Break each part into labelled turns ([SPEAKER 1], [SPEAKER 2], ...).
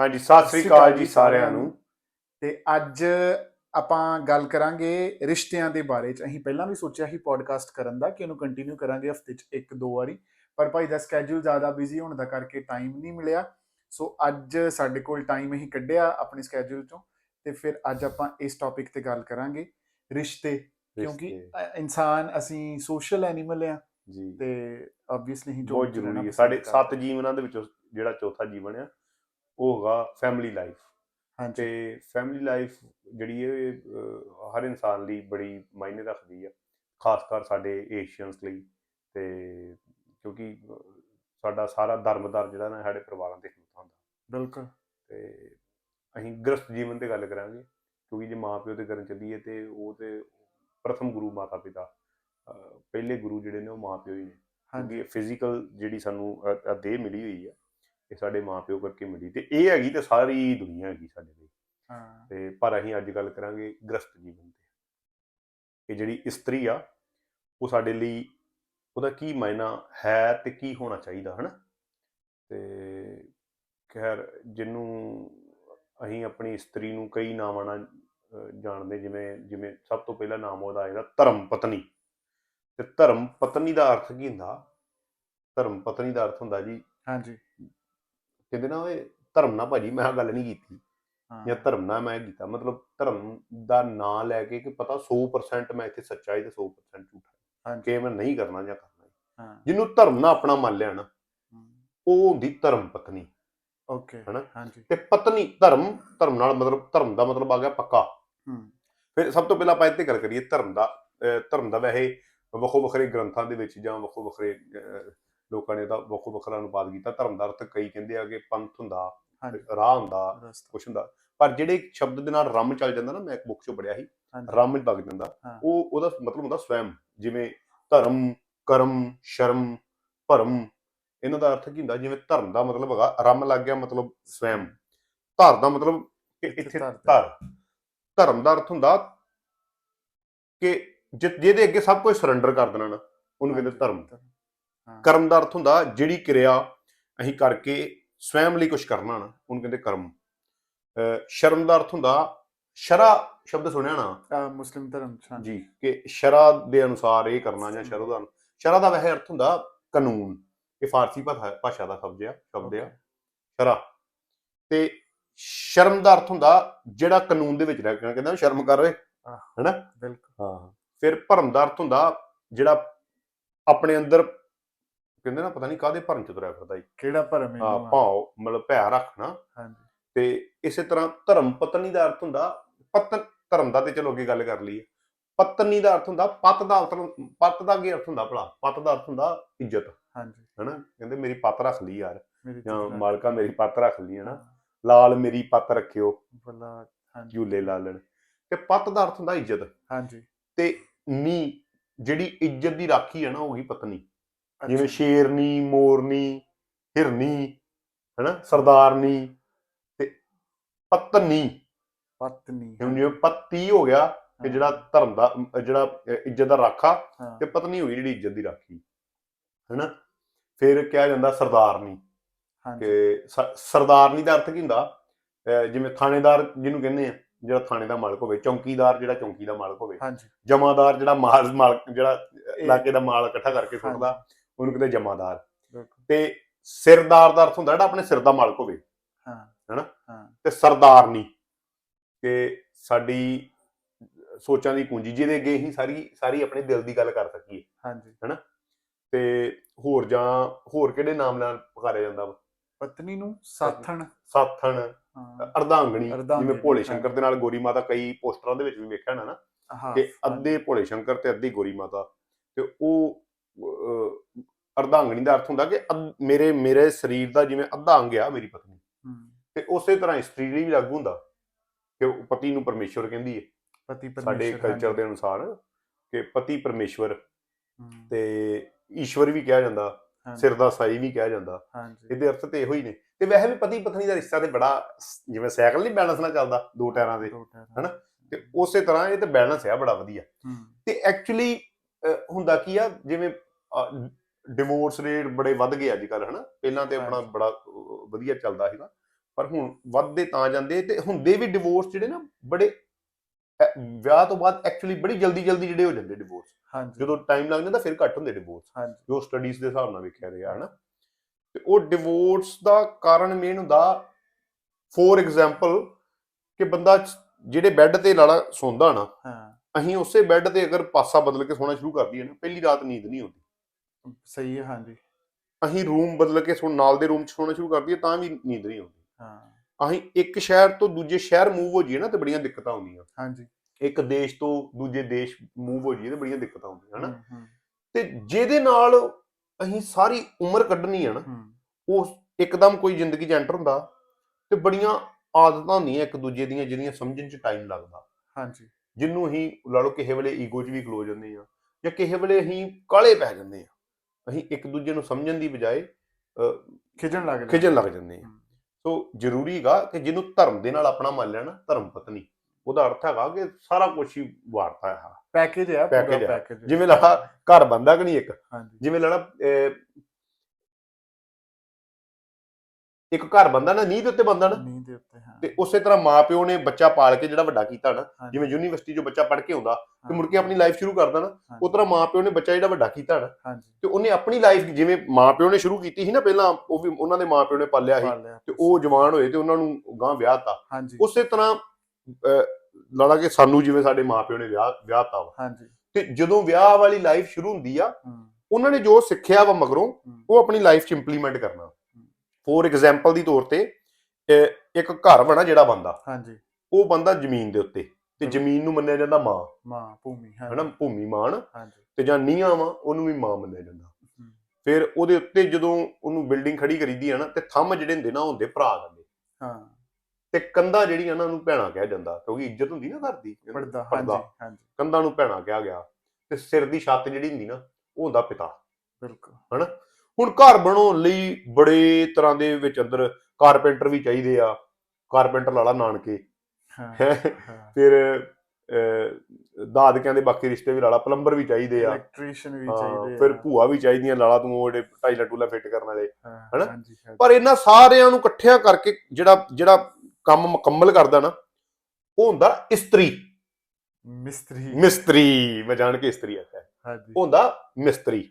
[SPEAKER 1] ਹਾਂਜੀ ਸਤਿ ਸ੍ਰੀ ਅਕਾਲ ਜੀ ਸਾਰਿਆਂ ਨੂੰ।
[SPEAKER 2] ਤੇ ਅੱਜ ਆਪਾਂ ਗੱਲ ਕਰਾਂਗੇ ਰਿਸ਼ਤਿਆਂ ਦੇ ਬਾਰੇ ਚ। ਅਸੀਂ ਪਹਿਲਾਂ ਵੀ ਸੋਚਿਆ ਸੀ ਪੋਡਕਾਸਟ ਕਰਨ ਦਾ ਕਿ ਇਹਨੂੰ ਕੰਟੀਨਿਊ ਕਰਾਂਗੇ ਹਫ਼ਤੇ ਚ ਇੱਕ ਦੋ ਵਾਰੀ। ਪਰ ਭਾਈ ਦਾ ਸਕੇਜੂਲ ਜ਼ਿਆਦਾ ਬਿਜ਼ੀ ਹੋਣ ਦਾ ਕਰਕੇ ਟਾਈਮ ਨਹੀਂ ਮਿਲਿਆ। ਸੋ ਅੱਜ ਸਾਡੇ ਕੋਲ ਟਾਈਮ ਅਸੀਂ ਕੱਢਿਆ ਆਪਣੇ ਸਕੇਜੂਲ ਚੋਂ। ਤੇ ਫਿਰ ਅੱਜ ਆਪਾਂ ਇਸ ਟੌਪਿਕ ਤੇ ਗੱਲ ਕਰਾਂਗੇ। ਰਿਸ਼ਤੇ। ਕਿਉਂਕਿ ਇਨਸਾਨ ਅਸੀਂ ਸੋਸ਼ਲ ਐਨੀਮਲ ਆ।
[SPEAKER 1] ਜੀ।
[SPEAKER 2] ਤੇ ਆਬਵੀਅਸਲੀ ਹੀ
[SPEAKER 1] ਬਹੁਤ ਜ਼ਰੂਰੀ ਹੈ। ਸਾਡੇ ਸੱਤ ਜੀਵਨਾਂ ਦੇ ਵਿੱਚੋਂ ਜਿਹੜਾ ਚੌਥਾ ਜੀਵਨ ਆ ਉਹ ਹੈਗਾ ਫੈਮਿਲੀ ਲਾਈਫ
[SPEAKER 2] ਹਾਂਜੀ।
[SPEAKER 1] ਤੇ ਫੈਮਿਲੀ ਲਾਈਫ ਜਿਹੜੀ ਇਹ, ਅਹ, ਹਰ ਇਨਸਾਨ ਲਈ ਬੜੀ ਮਾਇਨੇ ਰੱਖਦੀ ਆ ਖਾਸ ਕਰ ਸਾਡੇ ਏਸ਼ੀਅਨਸ ਲਈ। ਤੇ ਕਿਉਂਕਿ ਅਹ, ਸਾਡਾ ਸਾਰਾ ਧਰਮਦਾਰ ਜਿਹੜਾ ਨਾ ਸਾਡੇ ਪਰਿਵਾਰਾਂ ਤੇ ਹੁੰਦਾ ਹੁੰਦਾ।
[SPEAKER 2] ਬਿਲਕੁਲ।
[SPEAKER 1] ਤੇ ਅਸੀਂ ਗ੍ਰਸਤ ਜੀਵਨ ਤੇ ਗੱਲ ਕਰਾਂਗੇ ਕਿਉਂਕਿ ਜੇ ਮਾਂ ਪਿਓ ਤੇ ਕਰਨ ਚੱਲੀਏ ਤੇ ਉਹ ਤੇ ਪ੍ਰਥਮ ਗੁਰੂ ਮਾਤਾ ਪਿਤਾ ਅਹ, ਪਹਿਲੇ ਗੁਰੂ ਜਿਹੜੇ ਨੇ ਉਹ ਮਾਂ ਪਿਓ ਹੀ ਨੇ।
[SPEAKER 2] ਹਾਂਜੀ।
[SPEAKER 1] ਕਿਉਂਕਿ ਫਿਜ਼ੀਕਲ ਜਿਹੜੀ ਸਾਨੂੰ ਅ- ਅ ਦੇਹ ਮਿਲੀ ਹੋਈ ਆ ਇਹ ਸਾਡੇ ਮਾਪਿਓ ਕਰਕੇ ਮਿਲੀ ਤੇ ਇਹ ਹੈਗੀ ਤੇ ਸਾਰੀ ਦੁਨੀਆ ਹੈਗੀ ਸਾਡੇ ਲਈ।
[SPEAKER 2] ਹਾਂ।
[SPEAKER 1] ਤੇ ਪਰ ਅਸੀਂ ਅੱਜ ਗੱਲ ਕਰਾਂਗੇ ਗ੍ਰਸਤ ਜੀਵਨ ਤੇ। ਇਹ ਜਿਹੜੀ ਇਸਤਰੀ ਆ ਉਹ ਸਾਡੇ ਲਈ ਉਹਦਾ ਕੀ ਮਾਇਨਾ ਹੈ ਤੇ ਕੀ ਹੋਣਾ ਚਾਹੀਦਾ ਹਨਾ? ਤੇ ਖੈਰ ਜਿਹਨੂੰ ਅਸੀਂ ਆਪਣੀ ਇਸਤਰੀ ਨੂੰ ਕਈ ਨਾਵਾਂ ਨਾਲ ਜਾਣਦੇ ਜਿਵੇਂ ਜਿਵੇਂ ਸਭ ਤੋਂ ਪਹਿਲਾ ਨਾਮ ਉਹਦਾ ਆਏਗਾ ਧਰਮ ਪਤਨੀ। ਤੇ ਧਰਮ ਪਤਨੀ ਦਾ ਅਰਥ ਕੀ ਹੁੰਦਾ? ਧਰਮ ਪਤਨੀ ਦਾ ਅਰਥ ਹੁੰਦਾ ਜੀ
[SPEAKER 2] ਹਾਂਜੀ।
[SPEAKER 1] ਕਹਿੰਦੇ ਨਾ ਓਏ ਧਰਮ ਨਾ ਭਾਜੀ ਮੈਂ ਆਹ ਗੱਲ ਨਹੀਂ ਕੀਤੀ। ਜਾਂ ਧਰਮ ਨਾਲ ਮੈਂ ਕੀਤਾ ਮਤਲਬ ਧਰਮ ਦਾ ਨਾਂ ਲੈ ਕੇ ਕਿ ਪਤਾ 100% ਮੈਂ ਇੱਥੇ ਸੱਚਾਈ ਤੇ 100% ਝੂਠ ਹੈ। ਕਿ ਮੈਂ ਨਹੀਂ ਕਰਨਾ ਜਾਂ ਕਰਨਾ
[SPEAKER 2] ਹਾਂ।
[SPEAKER 1] ਜਿਹਨੂੰ ਧਰਮ ਨਾਲ ਆਪਣਾ ਮੰਨ ਲਿਆ ਨਾ ਉਹ ਹੁੰਦੀ ਧਰਮ ਪਤਨੀ।
[SPEAKER 2] ਓਕੇ।
[SPEAKER 1] ਹਨਾ?
[SPEAKER 2] ਹਾਂਜੀ।
[SPEAKER 1] ਤੇ ਪਤਨੀ ਧਰਮ ਧਰਮ ਨਾਲ ਮਤਲਬ ਧਰਮ ਦਾ ਮਤਲਬ ਆ ਗਿਆ ਪੱਕਾ।
[SPEAKER 2] ਹੂੰ।
[SPEAKER 1] ਫਿਰ ਸਭ ਤੋਂ ਪਹਿਲਾਂ ਆਪਾਂ ਇੱਥੇ ਗੱਲ ਕਰੀਏ ਧਰਮ ਦਾ ਧਰਮ ਦਾ ਵੈਸੇ ਵੱਖੋ ਵੱਖਰੇ ਗ੍ਰੰਥਾਂ ਦੇ ਵਿੱਚ ਜਾਂ ਵੱਖੋ ਵੱਖਰੇ ਲੋਕਾਂ ਨੇ ਦਾ ਵੱਖੋ ਵੱਖਰਾ ਅਨੁਵਾਦ ਕੀਤਾ ਧਰਮ ਦਾ ਅਰਥ ਕਈ ਕਹਿੰਦੇ ਆ ਕਿ ਪੰਥ ਹੁੰਦਾ ਰਾਹ ਹੁੰਦਾ ਕੁਛ ਹੁੰਦਾ। ਪਰ ਜਿਹੜੇ ਸ਼ਬਦ ਦੇ ਨਾਲ ਰਮ ਚੱਲ ਜਾਂਦਾ ਨਾ ਮੈਂ ਇੱਕ ਬੁੱਕ 'ਚੋਂ ਪੜਿਆ ਸੀ ਰਮ ਲੱਗ ਜਾਂਦਾ। ਉਹ ਉਹਦਾ ਮਤਲਬ ਹੁੰਦਾ ਸਵੈਮ ਜਿਵੇਂ ਧਰਮ ਕਰਮ ਸ਼ਰਮ ਭਰਮ ਇਹਨਾਂ ਦਾ ਅਰਥ ਕੀ ਹੁੰਦਾ? ਜਿਵੇਂ ਧਰਮ ਦਾ ਮਤਲਬ ਹੈਗਾ ਰਮ ਲੱਗ ਗਿਆ ਮਤਲਬ ਸਵੈਮ। ਧਰ ਦਾ ਮਤਲਬ ਕਿ
[SPEAKER 2] ਇੱਥੇ ਧਰ
[SPEAKER 1] ਧਰਮ ਦਾ ਅਰਥ ਹੁੰਦਾ ਕਿ ਜਿਹਦੇ ਅੱਗੇ ਸਭ ਕੁਝ ਸਰੈਂਡਰ ਕਰ ਦੇਣਾ ਨਾ ਉਹਨੂੰ ਕਹਿੰਦੇ ਧਰਮ। ਕਰਮ ਦਾ ਅਰਥ ਹੁੰਦਾ ਜਿਹੜੀ ਕਿਰਿਆ ਅਸੀਂ ਕਰਕੇ ਸਵੈਮ ਲਈ ਕੁਝ ਕਰਨਾ ਨਾ ਉਹਨੂੰ ਕਹਿੰਦੇ ਕਰਮ। ਸ਼ਰਮ ਦਾ ਅਰਥ ਹੁੰਦਾ ਸ਼ਰਾ ਸ਼ਬਦ ਸੁਣਿਆ ਨਾ?
[SPEAKER 2] ਮੁਸਲਿਮ ਧਰਮ ਚ
[SPEAKER 1] ਜੀ ਕਿ ਸ਼ਰਾ ਦੇ ਅਨੁਸਾਰ ਇਹ ਕਰਨਾ ਜਾਂ ਸ਼ਰਾ ਦਾ ਸ਼ਰਾ ਦਾ ਵੈਸੇ ਅਰਥ ਹੁੰਦਾ ਕਾਨੂੰਨ। ਇਹ ਫਾਰਸੀ ਭਾਸ਼ਾ ਦਾ ਸ਼ਬਦ ਆ ਸ਼ਬਦ ਆ। ਸ਼ਰਾ। ਤੇ ਸ਼ਰਮ ਦਾ ਅਰਥ ਹੁੰਦਾ ਜਿਹੜਾ ਕਾਨੂੰਨ ਦੇ ਵਿੱਚ ਰਹਿ ਕੇ ਕਹਿੰਦਾ ਸ਼ਰਮ ਕਰ
[SPEAKER 2] ਆਹ,
[SPEAKER 1] ਹੈਨਾ?
[SPEAKER 2] ਬਿਲਕੁਲ।
[SPEAKER 1] ਹਾਂ। ਫਿਰ ਭਰਮ ਦਾ ਅਰਥ ਹੁੰਦਾ ਜਿਹੜਾ ਆਪਣੇ ਅੰਦਰ ਕਹਿੰਦੇ ਨਾ ਪਤਾ ਨਹੀਂ ਕਾਹਦੇ ਭਰਮ ਚ ਤੁਰਿਆ ਫਿਰਦਾ ਜੀ
[SPEAKER 2] ਕਿਹੜਾ ਭਰਮ
[SPEAKER 1] ਹਾਂ
[SPEAKER 2] ਇਹਨੂੰ ਆ?
[SPEAKER 1] ਭਾਵ ਮਤਲਬ ਭੈ ਰੱਖਣਾ।
[SPEAKER 2] ਹਾਂਜੀ।
[SPEAKER 1] ਤੇ ਇਸੇ ਤਰ੍ਹਾਂ ਧਰਮ ਪਤਨੀ ਦਾ ਅਰਥ ਹੁੰਦਾ ਪਤਨ ਧਰਮ ਦਾ ਤੇ ਚਲੋ ਅੱਗੇ ਗੱਲ ਕਰ ਲਈਏ। ਪਤਨੀ ਦਾ ਅਰਥ ਹੁੰਦਾ ਪਤ ਦਾ ਅਰਥ ਪਤ ਦਾ ਕੀ ਅਰਥ ਹੁੰਦਾ ਭਲਾ। ਪਤ ਦਾ ਅਰਥ ਹੁੰਦਾ ਇੱਜ਼ਤ।
[SPEAKER 2] ਹਾਂਜੀ।
[SPEAKER 1] ਹਨਾ? ਕਹਿੰਦੇ ਮੇਰੀ ਪਤ ਰੱਖ ਲਈ ਯਾਰ।
[SPEAKER 2] ਮੇਰੀ
[SPEAKER 1] ਜਾਂ
[SPEAKER 2] ਚੀਜ਼
[SPEAKER 1] ਮਾਲਕਾ ਮੇਰੀ ਪਤ ਰੱਖ ਲਈ ਹਨਾ? ਲਾਲ ਮੇਰੀ ਪਤ ਰੱਖਿਓ।
[SPEAKER 2] ਭਲਾ ਹਾਂਜੀ।
[SPEAKER 1] ਝੂਲੇ ਲਾਲਣ। ਤੇ ਪਤ ਦਾ ਅਰਥ ਹੁੰਦਾ ਇੱਜ਼ਤ।
[SPEAKER 2] ਹਾਂਜੀ।
[SPEAKER 1] ਤੇ ਨੀ ਜਿਹੜੀ ਇੱਜ਼ਤ ਦੀ ਰਾਖੀ ਹੈ ਨਾ ਉਹੀ ਪਤਨੀ। ਜਿਵੇਂ ਸ਼ੇਰਨੀ ਮੋਰਨੀ ਹਿਰਨੀ ਹੈਨਾ ਸਰਦਾਰਨੀ ਤੇ ਪਤਨੀ।
[SPEAKER 2] ਪਤਨੀ
[SPEAKER 1] ਹੁਣ ਜਿਵੇਂ ਪਤੀ ਹੋ ਗਿਆ ਕਿ ਜਿਹੜਾ ਧਰਮ ਦਾ ਜਿਹੜਾ ਇੱਜ਼ਤ ਦਾ ਰਾਖਾ ਤੇ ਪਤਨੀ ਹੋ ਗਈ ਜਿਹੜੀ ਇੱਜ਼ਤ ਦੀ ਰਾਖੀ ਹੈਨਾ। ਫਿਰ ਕਿਹਾ ਜਾਂਦਾ ਸਰਦਾਰਨੀ
[SPEAKER 2] ਹਾਂਜੀ।
[SPEAKER 1] ਕਿ ਸਰਦਾਰਨੀ ਦਾ ਅਰਥ ਕੀ ਹੁੰਦਾ? ਜਿਵੇਂ ਥਾਣੇਦਾਰ ਜਿਹਨੂੰ ਕਹਿੰਦੇ ਆ ਜਿਹੜਾ ਥਾਣੇ ਦਾ ਮਾਲਕ ਹੋਵੇ ਚੌਕੀਦਾਰ ਜਿਹੜਾ ਚੌਕੀ ਦਾ ਮਾਲਕ ਹੋਵੇ ਜਮਾਦਾਰ ਜਿਹੜਾ ਮਾਲ ਮਾਲਕ ਜਿਹੜਾ ਇਲਾਕੇ ਦਾ ਮਾਲ ਇਕੱਠਾ ਕਰਕੇ ਸੁੱਟਦਾ ਉਹਨੂੰ ਕਹਿੰਦੇ ਜਮਾਦਾਰ। ਤੇ ਸਿਰਦਾਰ ਦਾ ਅਰਥ ਹੁੰਦਾ ਜਿਹੜਾ ਆਪਣੇ ਸਿਰ ਦਾ ਮਾਲਕ ਹੋਵੇ।
[SPEAKER 2] ਹਾਂ
[SPEAKER 1] ਹੈਨਾ? ਤੇ ਸਰਦਾਰਨੀ ਕਿ ਸਾਡੀ ਸੋਚਾਂ ਦੀ ਪੂੰਜੀ ਜਿਹਦੇ ਅੱਗੇ ਹੀ ਸਾਰੀ ਸਾਰੀ ਆਪਣੇ ਦਿਲ ਦੀ ਗੱਲ ਕਰ ਸਕੀਏ।
[SPEAKER 2] ਹਾਂਜੀ।
[SPEAKER 1] ਤੇ ਹੋਰ ਜਾਂ ਹੋਰ ਕਿਹੜੇ ਨਾਮ ਨਾਲ ਪੁਕਾਰਿਆ ਜਾਂਦਾ ਵਾ?
[SPEAKER 2] ਪਤਨੀ ਨੂੰ ਸਾਥਣ।
[SPEAKER 1] ਸਾਥਣ ਅਰਧਾਂਗਣੀ ਜਿਵੇਂ ਭੋਲੇ। ਸ਼ੰਕਰ ਦੇ ਨਾਲ ਗੋਰੀ ਮਾਤਾ ਕਈ ਪੋਸਟਰਾਂ ਦੇ ਵਿੱਚ ਵੀ ਵੇਖਿਆ ਨਾ ਨਾ ਕਿ ਅੱਧੇ ਭੋਲੇ ਸ਼ੰਕਰ ਤੇ ਅੱਧੀ ਗੋਰੀ ਮਾਤਾ। ਤੇ ਉਹ ਅਰਧਾਂਗਣੀ ਦਾ ਅਰਥ ਹੁੰਦਾ ਕਿ ਮੇਰੇ ਮੇਰੇ ਸਰੀਰ ਦਾ ਜਿਵੇਂ ਅੱਧਾ ਅੰਗ ਆ ਮੇਰੀ ਪਤਨੀ। ਤੇ ਉਸੇ ਤਰ੍ਹਾਂ ਇਸਤਰੀ ਲਈ ਵੀ ਲਾਗੂ ਹੁੰਦਾ ਕਿ ਪਤੀ ਨੂੰ ਪਰਮੇਸ਼ਵਰ ਕਹਿੰਦੀ ਹੈ
[SPEAKER 2] ਪਤੀ
[SPEAKER 1] ਸਾਡੇ
[SPEAKER 2] ਪਰਮੇਸ਼ਰ
[SPEAKER 1] ਕਲਚਰ ਦੇ ਅਨੁਸਾਰ ਕਿ ਪਤੀ ਪਰਮੇਸ਼ਵਰ ਤੇ ਈਸ਼ਵਰ ਵੀ ਕਿਹਾ ਜਾਂਦਾ ਸਿਰ ਦਾ ਸਾਈ ਵੀ ਕਿਹਾ ਜਾਂਦਾ। ਇਹਦੇ ਅਰਥ ਤੇ ਇਹੋ ਹੀ ਨੇ। ਤੇ ਵੈਸੇ ਵੀ ਪਤੀ ਪਤਨੀ ਦਾ ਰਿਸ਼ਤਾ ਤੇ ਬੜਾ ਜਿਵੇਂ ਸਾਈਕਲ ਨਹੀਂ ਬੈਲੈਂਸ ਨਾਲ ਚੱਲਦਾ ਦੋ ਟਾਇਰਾਂ ਦੇ ਹਨਾ? ਤੇ ਉਸੇ ਤਰ੍ਹਾਂ ਇਹ ਤੇ ਬੈਲੈਂਸ ਆ ਬੜਾ ਵਧੀਆ। ਤੇ ਐਕਚੁਅਲੀ ਹੁੰਦਾ ਕੀ ਆ ਜਿਵੇਂ ਡਿਵੋਰਸ ਰੇਟ ਬੜੇ ਵੱਧ ਗਏ ਅੱਜ ਕੱਲ ਹਨਾ? ਪਹਿਲਾਂ ਤੇ ਆਪਣਾ। ਬੜਾ ਵਧੀਆ ਚੱਲਦਾ ਸੀਗਾ ਪਰ ਹੁਣ ਵੱਧਦੇ ਤਾਂ ਜਾਂਦੇ ਤੇ ਹੁੰਦੇ ਵੀ ਡਿਵੋਰਸ ਜਿਹੜੇ ਨਾ ਬੜੇ ਵਿਆਹ ਤੋਂ ਬਾਅਦ ਐਕਚੁਅਲੀ ਬੜੀ ਜਲਦੀ ਜਲਦੀ ਜਿਹੜੇ ਹੋ ਜਾਂਦੇ ਡਿਵੋਰਸ
[SPEAKER 2] ਹਾਂਜੀ।
[SPEAKER 1] ਜਦੋਂ ਟਾਈਮ ਲੱਗ ਜਾਂਦਾ ਫਿਰ ਘੱਟ ਹੁੰਦੇ ਡਿਵੋਰਸ ਜੋ ਸਟੱਡੀਜ਼ ਦੇ ਹਿਸਾਬ ਨਾਲ ਵੇਖਿਆ ਗਿਆ ਹਨਾ? ਤੇ ਉਹ ਡਿਵੋਰਸ ਦਾ ਕਾਰਨ ਮੇਨ ਹੁੰਦਾ ਫੋਰ ਐਗਜ਼ਾਮਪਲ ਕਿ ਬੰਦਾ ਜਿਹੜੇ ਬੈੱਡ ਤੇ ਲਾਲਾ ਸੌਂਦਾ ਨਾ
[SPEAKER 2] ਹਾਂ।
[SPEAKER 1] ਅਸੀਂ ਉਸੇ ਬੈੱਡ ਤੇ ਅਗਰ ਪਾਸਾ ਬਦਲ ਕੇ ਸੌਣਾ ਸ਼ੁਰੂ ਕਰ ਦਈਏ ਨਾ ਪਹਿਲੀ ਰਾਤ ਨੀਂਦ ਨਹੀਂ ਆਉਂਦੀ।
[SPEAKER 2] ਸਹੀ ਹੈ ਹਾਂਜੀ।
[SPEAKER 1] ਅਸੀਂ ਰੂਮ ਬਦਲ ਕੇ ਸੌਣ ਨਾਲ ਦੇ ਰੂਮ 'ਚ ਸੌਣਾ ਸ਼ੁਰੂ ਕਰ ਦਈਏ ਤਾਂ ਵੀ ਨੀਂਦ ਨਹੀਂ ਆਉਂਦੀ।
[SPEAKER 2] ਹਾਂ।
[SPEAKER 1] ਅਸੀਂ ਇੱਕ ਸ਼ਹਿਰ ਤੋਂ ਦੂਜੇ ਸ਼ਹਿਰ ਮੂਵ ਹੋ ਜਾਈਏ ਨਾ ਤੇ ਬੜੀਆਂ ਦਿੱਕਤਾਂ ਆਉਂਦੀਆਂ।
[SPEAKER 2] ਹਾਂਜੀ।
[SPEAKER 1] ਇੱਕ ਦੇਸ਼ ਤੋਂ ਦੂਜੇ ਦੇਸ਼ ਮੂਵ ਹੋ ਜਾਈਏ ਤੇ ਬੜੀਆਂ ਦਿੱਕਤਾਂ ਆਉਂਦੀਆਂ ਹਨਾ?
[SPEAKER 2] ਹੂੰ, ਹੂੰ,
[SPEAKER 1] ਤੇ ਜਿਹਦੇ ਨਾਲ ਅਸੀਂ ਸਾਰੀ ਉਮਰ ਕੱਢਣੀ ਆ ਨਾ
[SPEAKER 2] ਹੂੰ,
[SPEAKER 1] ਉਹ ਇੱਕਦਮ ਕੋਈ ਜ਼ਿੰਦਗੀ 'ਚ ਐਂਟਰ ਹੁੰਦਾ ਤੇ ਬੜੀਆਂ ਆਦਤਾਂ ਹੁੰਦੀਆਂ ਇੱਕ ਦੂਜੇ ਦੀਆਂ ਜਿਹੜੀਆਂ ਸਮਝਣ 'ਚ ਟਾਈਮ ਲੱਗਦਾ।
[SPEAKER 2] ਹਾਂਜੀ।
[SPEAKER 1] ਜਿਹਨੂੰ ਅਸੀਂ ਲਾ ਲਓ ਕਿਸੇ ਵੇਲੇ ਈਗੋ 'ਚ ਵੀ ਖਲੋ ਜਾਂਦੇ ਆ ਜਾਂ ਕਿਸੇ ਵੇਲੇ ਅਸੀਂ ਕਾਲੇ ਪੈ ਜਾਂਦੇ ਆ ਅਸੀਂ ਇੱਕ ਦੂਜੇ ਨੂੰ ਸਮਝਣ ਦੀ ਬਜਾਏ
[SPEAKER 2] ਖਿਜਣ ਲੱਗ
[SPEAKER 1] ਖਿਜਣ ਲੱਗ ਜਾਂਦੇ ਆ ਸੋ ਜ਼ਰੂਰੀ ਹੈਗਾ ਕਿ ਜਿਹਨੂੰ ਧਰਮ ਦੇ ਨਾਲ ਆਪਣਾ ਮੰਨ ਲੈਣਾ ਧਰਮ ਪਤਨੀ। ਉਹਦਾ ਅਰਥ ਹੈਗਾ ਕਿ ਸਾਰਾ ਕੁਝ ਹੀ ਵਾਰਤਾ ਹੈ।
[SPEAKER 2] ਪੈਕੇਜ ਹੈ। ਪੈਕੇਜ
[SPEAKER 1] ਜਿਵੇਂ ਲੜਾ ਘਰ ਬੰਦਾ ਕਿ ਨਹੀਂ ਇੱਕ? ਜਿਵੇਂ ਲੜਾ ਇੱਕ ਘਰ ਬੰਦਾ ਨਾ ਨੀਂਹ ਦੇ ਉੱਤੇ ਬੰਦਾ ਨਾ।
[SPEAKER 2] ਨੀਂਦ ਦੇ ਉੱਤੇ ਹਾਂ।
[SPEAKER 1] ਤੇ ਉਸੇ ਤਰ੍ਹਾਂ ਮਾਪਿਓ ਨੇ ਬੱਚਾ ਪਾਲ ਕੇ ਜਿਹੜਾ ਵੱਡਾ ਕੀਤਾ ਨਾ
[SPEAKER 2] ਹਾਂਜੀ,
[SPEAKER 1] ਜਿਵੇਂ ਯੂਨੀਵਰਸਿਟੀ 'ਚੋਂ ਬੱਚਾ ਪੜ੍ਹ ਕੇ ਆਉਂਦਾ ਤੇ ਮੁੜ ਕੇ ਆਪਣੀ ਲਾਈਫ ਸ਼ੁਰੂ ਕਰਦਾ ਨਾ ਉਸ ਤਰ੍ਹਾਂ ਮਾਪਿਓ ਨੇ ਬੱਚਾ ਜਿਹੜਾ ਵੱਡਾ ਕੀਤਾ ਨਾ
[SPEAKER 2] ਹਾਂਜੀ।
[SPEAKER 1] ਤੇ ਉਹਨੇ ਆਪਣੀ ਲਾਈਫ ਜਿਵੇਂ ਮਾਪਿਓ ਨੇ ਸ਼ੁਰੂ ਕੀਤੀ ਸੀ ਨਾ ਪਹਿਲਾਂ ਉਹ ਵੀ ਉਹਨਾਂ ਦੇ ਮਾਪਿਓ ਨੇ ਪਾਲਿਆ ਸੀ
[SPEAKER 2] ਲਿਆ।
[SPEAKER 1] ਤੇ ਉਹ ਜਵਾਨ ਹੋਏ ਤੇ ਉਹਨਾਂ ਨੂੰ ਗਾਂ ਵਿਆਹਤਾ
[SPEAKER 2] ਹਾਂਜੀ।
[SPEAKER 1] ਉਸੇ ਤਰ੍ਹਾਂ ਲਾਲਾ ਕਿ ਸਾਨੂੰ ਜਿਵੇਂ ਸਾਡੇ ਮਾਪਿਓ ਨੇ ਵਿਆਹ ਵਿਆਹਤਾ ਵਾ।
[SPEAKER 2] ਹਾਂਜੀ।
[SPEAKER 1] ਤੇ ਜਦੋਂ ਵਿਆਹ ਵਾਲੀ ਲਾਈਫ ਸ਼ੁਰੂ ਹੁੰਦੀ ਆ
[SPEAKER 2] ਹੂੰ,
[SPEAKER 1] ਉਹਨਾਂ ਨੇ ਜੋ ਸਿੱਖਿਆ ਵਾ ਮਗਰੋਂ
[SPEAKER 2] ਹੂੰ,
[SPEAKER 1] ਉਹ ਆਪਣੀ ਲਾਈਫ 'ਚ ਇੰਪਲੀਮੈਂਟ ਕਰਨਾ। ਫੋਰ ਐਗਜ਼ਾਮਪਲ ਦੀ ਤੌਰ ਤੇ ਇੱਕ ਘਰ ਬਣਾ ਜਿਹੜਾ ਬੰਦਾ
[SPEAKER 2] ਹਾਂਜੀ।
[SPEAKER 1] ਉਹ ਬੰਦਾ ਜ਼ਮੀਨ ਦੇ ਉੱਤੇ ਤੇ। ਜ਼ਮੀਨ ਨੂੰ ਮੰਨਿਆ ਜਾਂਦਾ ਮਾਂ।
[SPEAKER 2] ਮਾਂ ਭੂਮੀ ਹਾਂ
[SPEAKER 1] ਹਨਾ ਭੂਮੀ ਮਾਨ
[SPEAKER 2] ਹਾਂਜੀ।
[SPEAKER 1] ਤੇ ਜਾਂ ਨੀਹਾਂ ਵਾ ਉਹਨੂੰ ਵੀ ਮਾਂ ਮੰਨਿਆ ਜਾਂਦਾ। ਫਿਰ ਉਹਦੇ ਉੱਤੇ ਜਦੋਂ ਉਹਨੂੰ ਬਿਲਡਿੰਗ ਖੜੀ ਕਰੀਦੀ ਆ ਨਾ ਤੇ ਥੰਮ ਜਿਹੜੇ ਹੁੰਦੇ ਨਾ ਹੁੰਦੇ ਭਰਾ ਦਿੰਦੇ
[SPEAKER 2] ਹਾਂ।
[SPEAKER 1] ਤੇ ਕੰਧਾਂ ਜਿਹੜੀਆਂ ਨਾ ਉਹਨੂੰ ਭੈਣਾ ਕਿਹਾ ਜਾਂਦਾ ਕਿਉਂਕਿ ਇੱਜ਼ਤ ਹੁੰਦੀ ਨਾ ਘਰ ਦੀ।
[SPEAKER 2] ਪੜਦਾ। ਹਾਂਜੀ ਹਾਂਜੀ।
[SPEAKER 1] ਕੰਧਾਂ ਨੂੰ ਭੈਣਾ ਕਿਹਾ ਗਿਆ। ਤੇ ਸਿਰ ਦੀ ਛੱਤ ਜਿਹੜੀ ਹੁੰਦੀ ਨਾ ਉਹ ਹੁੰਦਾ ਪਿਤਾ।
[SPEAKER 2] ਬਿਲਕੁਲ।
[SPEAKER 1] ਹੁਣ ਘਰ ਬਣਾਉਣ ਲਈ ਬੜੇ ਤਰ੍ਹਾਂ ਦੇ ਵਿੱਚ ਅੰਦਰ ਕਾਰਪੈਂਟਰ ਵੀ ਚਾਹੀਦੇ ਆ। ਕਾਰਪੈਂਟਰ ਲਾਲਾ ਨਾਨਕੇ।
[SPEAKER 2] ਹਾਂ
[SPEAKER 1] ਫਿਰ ਦਾਦਕਿਆਂ ਦੇ ਬਾਕੀ ਰਿਸ਼ਤੇ ਵੀ ਲਾਲਾ ਪਲੰਬਰ ਵੀ ਚਾਹੀਦੇ ਆ।
[SPEAKER 2] ਇਲੈਕਟ੍ਰੀਸ਼ੀਅਨ ਵੀ ਚਾਹੀਦੇ
[SPEAKER 1] ਫਿਰ
[SPEAKER 2] ਆ।
[SPEAKER 1] ਭੂਆ ਵੀ ਚਾਹੀਦੀਆਂ ਲਾਲਾ ਤੂੰ ਉਹ ਜਿਹੜੇ ਟਾਈਲਾ ਟੂਲਾ ਫਿੱਟ ਕਰਨ ਵਾਲੇ। ਹਨਾ? ਪਰ ਇਹਨਾਂ ਸਾਰਿਆਂ ਨੂੰ ਇਕੱਠਿਆਂ ਕਰਕੇ ਜਿਹੜਾ ਜਿਹੜਾ ਕੰਮ ਮੁਕੰਮਲ ਕਰਦਾ ਨਾ ਉਹ ਹੁੰਦਾ ਇਸਤਰੀ।
[SPEAKER 2] ਮਿਸਤਰੀ।
[SPEAKER 1] ਮਿਸਤਰੀ ਮੈਂ ਜਾਣ ਕੇ ਇਸਤਰੀ ਉਹ ਹੁੰਦਾ ਮਿਸਤਰੀ।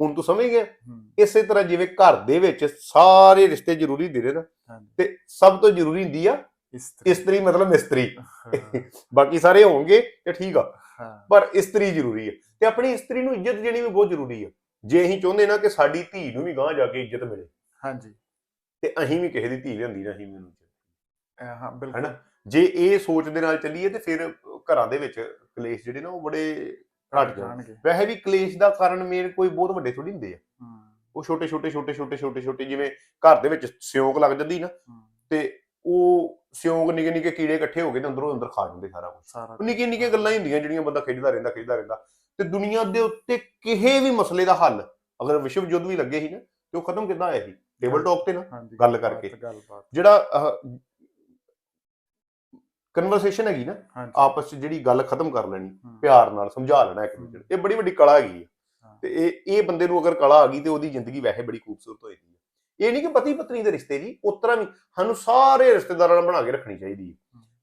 [SPEAKER 1] ਹੁਣ ਤੂੰ ਸਮਝ ਗਿਆ ਇਸੇ ਤਰ੍ਹਾਂ ਜਿਵੇਂ ਘਰ ਦੇ ਵਿੱਚ ਸਾਰੇ ਰਿਸ਼ਤੇ ਜ਼ਰੂਰੀ ਹੁੰਦੇ ਨੇ ਤੇ ਸਭ ਤੋਂ ਜ਼ਰੂਰੀ ਹੁੰਦੀ ਆ
[SPEAKER 2] ਇਸਤਰੀ।
[SPEAKER 1] ਇਸਤਰੀ ਮਤਲਬ ਮਿਸਤਰੀ। ਬਾਕੀ ਸਾਰੇ ਹੋਣਗੇ ਤੇ ਠੀਕ ਆ। ਪਰ ਇਸਤਰੀ ਜ਼ਰੂਰੀ ਹੈ ਤੇ ਆਪਣੀ ਇਸਤਰੀ ਨੂੰ ਇੱਜ਼ਤ ਦੇਣੀ ਵੀ ਬਹੁਤ ਜ਼ਰੂਰੀ ਹੈ ਜੇ ਅਸੀਂ ਚਾਹੁੰਦੇ ਨਾ ਕਿ ਸਾਡੀ ਧੀ ਨੂੰ ਵੀ ਗਾਂਹ ਜਾ ਕੇ ਇੱਜ਼ਤ ਮਿਲੇ
[SPEAKER 2] ਹਾਂਜੀ।
[SPEAKER 1] ਤੇ ਅਸੀਂ ਵੀ ਕਿਸੇ ਦੀ ਧੀ ਲਿਆਂਦੀ ਨਾ ਅਸੀਂ ਮੈਨੂੰ
[SPEAKER 2] ਹਾਂ ਬਿਲਕੁਲ।
[SPEAKER 1] ਹਨਾ? ਜੇ ਇਹ ਸੋਚ ਦੇ ਨਾਲ ਚੱਲੀਏ ਤੇ ਫਿਰ ਘਰਾਂ ਦੇ ਵਿੱਚ ਕਲੇਸ਼ ਜਿਹੜੇ ਨਾ ਉਹ ਬੜੇ ਘਟ ਜਾਣ
[SPEAKER 2] ਜਾਣਗੇ।
[SPEAKER 1] ਵੈਸੇ ਵੀ ਕਲੇਸ਼ ਦਾ ਕਾਰਨ ਮੇਨ ਕੋਈ ਬਹੁਤ ਵੱਡੇ ਥੋੜੀ ਹੁੰਦੇ ਆ। ਉਹ ਛੋਟੇ ਛੋਟੇ ਛੋਟੇ ਛੋਟੇ ਛੋਟੇ ਛੋਟੇ ਜਿਵੇਂ ਘਰ ਦੇ ਵਿੱਚ ਸਿਉਂਕ ਲੱਗ ਜਾਂਦੀ ਨਾ ਤੇ ਉਹ ਸਿਉਂਕ ਨਿੱਕੇ ਨਿੱਕੇ ਕੀੜੇ ਇਕੱਠੇ ਹੋ ਕੇ ਤੇ ਅੰਦਰੋਂ ਅੰਦਰ ਖਾ ਜਾਂਦੇ ਸਾਰਾ ਕੁਝ ਨਿੱਕੀਆਂ ਨਿੱਕੀਆਂ ਗੱਲਾਂ ਹੀ ਹੁੰਦੀਆਂ ਜਿਹੜੀਆਂ ਬੰਦਾ ਖਿੱਚਦਾ ਰਹਿੰਦਾ ਖਿੱਚਦਾ ਰਹਿੰਦਾ। ਤੇ ਦੁਨੀਆ ਦੇ ਉੱਤੇ ਕਿਸੇ ਵੀ ਮਸਲੇ ਦਾ ਹੱਲ ਅਗਰ ਵਿਸ਼ਵ ਯੁੱਧ ਵੀ ਲੱਗੇ ਸੀ ਨਾ ਤੇ ਉਹ ਖਤਮ ਕਿੱਦਾਂ ਹੋਇਆ ਸੀ? ਟੇਬਲ ਟਾਕ ਤੇ ਨਾ ਗੱਲ ਕਰਕੇ। ਜਿਹੜਾ ਕਨਵਰਸੇਸ਼ਨ ਹੈਗੀ ਨਾ
[SPEAKER 2] ਹਾਂਜੀ।
[SPEAKER 1] ਆਪਸ ਵਿੱਚ ਜਿਹੜੀ ਗੱਲ ਖਤਮ ਕਰ ਲੈਣੀ ਪਿਆਰ ਨਾਲ ਸਮਝਾ ਲੈਣਾ ਇੱਕ ਦੂਜੇ ਨੂੰ। ਇਹ ਬੜੀ ਵੱਡੀ ਕਲਾ ਹੈਗੀ ਹਾਂ। ਤੇ ਇਹ ਇਹ ਬੰਦੇ ਨੂੰ ਅਗਰ ਕਲਾ ਆ ਗਈ ਤੇ ਉਹਦੀ ਜ਼ਿੰਦਗੀ ਵੈਸੇ ਬੜੀ ਖੂਬਸੂਰਤ ਹੋਏਗੀ। ਇਹ ਨਹੀਂ ਕਿ ਪਤੀ ਪਤਨੀ ਦੇ ਰਿਸ਼ਤੇ ਜੀ ਉਸ ਤਰ੍ਹਾਂ ਵੀ ਸਾਨੂੰ ਸਾਰੇ ਰਿਸ਼ਤੇਦਾਰਾਂ ਨਾਲ ਬਣਾ ਕੇ ਰੱਖਣੀ ਚਾਹੀਦੀ ਹੈ।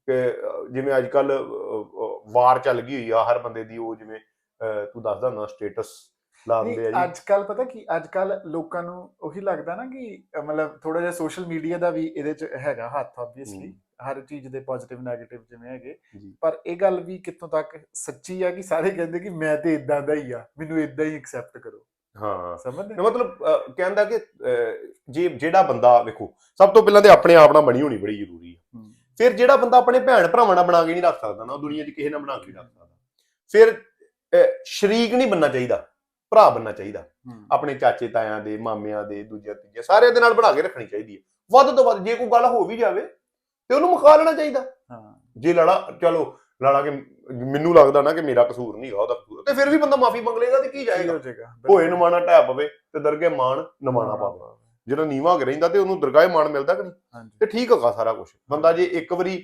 [SPEAKER 1] ਕਿ ਅਹ, ਜਿਵੇਂ ਅੱਜ ਕੱਲ ਵਾਰ ਚੱਲ ਗਈ ਹੋਈ ਆ ਹਰ ਬੰਦੇ ਦੀ ਉਹ ਜਿਵੇਂ ਅਹ, ਤੂੰ ਦੱਸਦਾ ਨਾ ਸਟੇਟਸ ਲਾ ਦਿੰਦੇ
[SPEAKER 2] ਨਹੀਂ
[SPEAKER 1] ਆ ਜੀ।
[SPEAKER 2] ਅੱਜ ਕੱਲ ਪਤਾ ਕੀ ਅੱਜ ਕੱਲ ਲੋਕਾਂ ਨੂੰ ਉਹੀ ਲੱਗਦਾ ਨਾ ਕਿ ਅਹ ਮਤਲਬ ਥੋੜਾ ਜਿਹਾ ਸੋਸ਼ਲ ਮੀਡੀਆ ਦਾ ਵੀ ਇਹਦੇ ਚ ਹੈਗਾ ਹੱਥ ਆਬਵੀਅਸਲੀ ਹਰ ਚੀਜ਼ ਦੇ ਪੋਜ਼ਿਟਿਵ 네ਗੇਟਿਵ ਜਿਵੇਂ ਹੈਗੇ। ਪਰ ਇਹ ਗੱਲ ਵੀ ਕਿੱਥੋਂ ਤੱਕ ਸੱਚੀ ਆ ਕਿ ਸਾਰੇ ਕਹਿੰਦੇ ਕਿ ਮੈਂ ਤੇ ਇਦਾਂ ਦਾ ਹੀ ਆ ਮੈਨੂੰ ਇਦਾਂ ਹੀ ਐਕਸੈਪਟ ਕਰੋ।
[SPEAKER 1] ਹਾਂ।
[SPEAKER 2] ਸਮਝਦੇ?
[SPEAKER 1] ਨਾ ਮਤਲਬ ਕਹਿੰਦਾ ਕਿ ਜੇ ਜਿਹੜਾ ਬੰਦਾ ਵੇਖੋ ਸਭ ਤੋਂ ਪਹਿਲਾਂ ਤੇ ਆਪਣੇ ਆਪ ਨਾਲ ਬਣੀ ਹੋਣੀ ਬੜੀ ਜ਼ਰੂਰੀ ਹੈ। ਫਿਰ ਜਿਹੜਾ ਬੰਦਾ ਆਪਣੇ ਭੈਣ ਭਰਾਵਾਂ ਨਾਲ ਬਣਾ ਕੇ ਨਹੀਂ ਰੱਖ ਸਕਦਾ ਨਾ ਉਹ ਦੁਨੀਆ 'ਚ ਕਿਸੇ ਨਾਲ ਬਣਾ ਕੇ ਨਹੀਂ ਰੱਖ ਸਕਦਾ। ਫਿਰ ਸ਼ਰੀਕ ਨਹੀਂ ਬੰਨਾ ਚਾਹੀਦਾ ਭਰਾ ਬੰਨਾ ਚਾਹੀਦਾ। ਆਪਣੇ ਚਾਚੇ ਤਾਇਆਂ ਦੇ ਮਾਮਿਆਂ ਦੇ ਦੂਜੇ ਤੀਜੇ ਸਾਰਿਆਂ ਦੇ ਨਾਲ ਬਣਾ ਕੇ ਰੱਖਣੀ ਚਾਹੀਦੀ ਹੈ ਵੱਧ ਤੋਂ ਵੱਧ ਜੇ ਕੋਈ ਗੱਲ ਹੋ ਵੀ ਜਾਵੇ ਤੇ ਉਹਨੂੰ ਮੁਕਾ ਲੈਣਾ ਚਾਹੀਦਾ।
[SPEAKER 2] ਹਾਂ।
[SPEAKER 1] ਜੇ ਲੜਾ ਚਲੋ ਲੜਾ ਕੇ ਮੈਨੂੰ ਲੱਗਦਾ ਨਾ ਕਿ ਮੇਰਾ ਕਸੂਰ ਨਹੀਂ ਹੈਗਾ ਉਹਦਾ ਕਸੂਰ ਤੇ ਫਿਰ ਵੀ ਬੰਦਾ ਮਾਫੀ ਮੰਗ ਲੇਗਾ ਤੇ ਕੀ ਜਾਏਗਾ? ਹੋਏ ਨਮਾਣਾ ਢਹਿ ਪਵੇ ਤੇ ਦਰਗੇ ਮਾਣ ਨਮਾਣਾ ਪਾਵੇ। ਜਿਹੜਾ ਨੀਵਾ ਕੇ ਰਹਿੰਦਾ ਤੇ ਉਹਨੂੰ ਦਰਗਾਹ ਮਾਣ ਮਿਲਦਾ ਕਿ ਨਹੀਂ? ਤੇ ਠੀਕ ਹੈਗਾ ਸਾਰਾ ਕੁਝ ਬੰਦਾ ਜੇ ਇੱਕ ਵਾਰੀ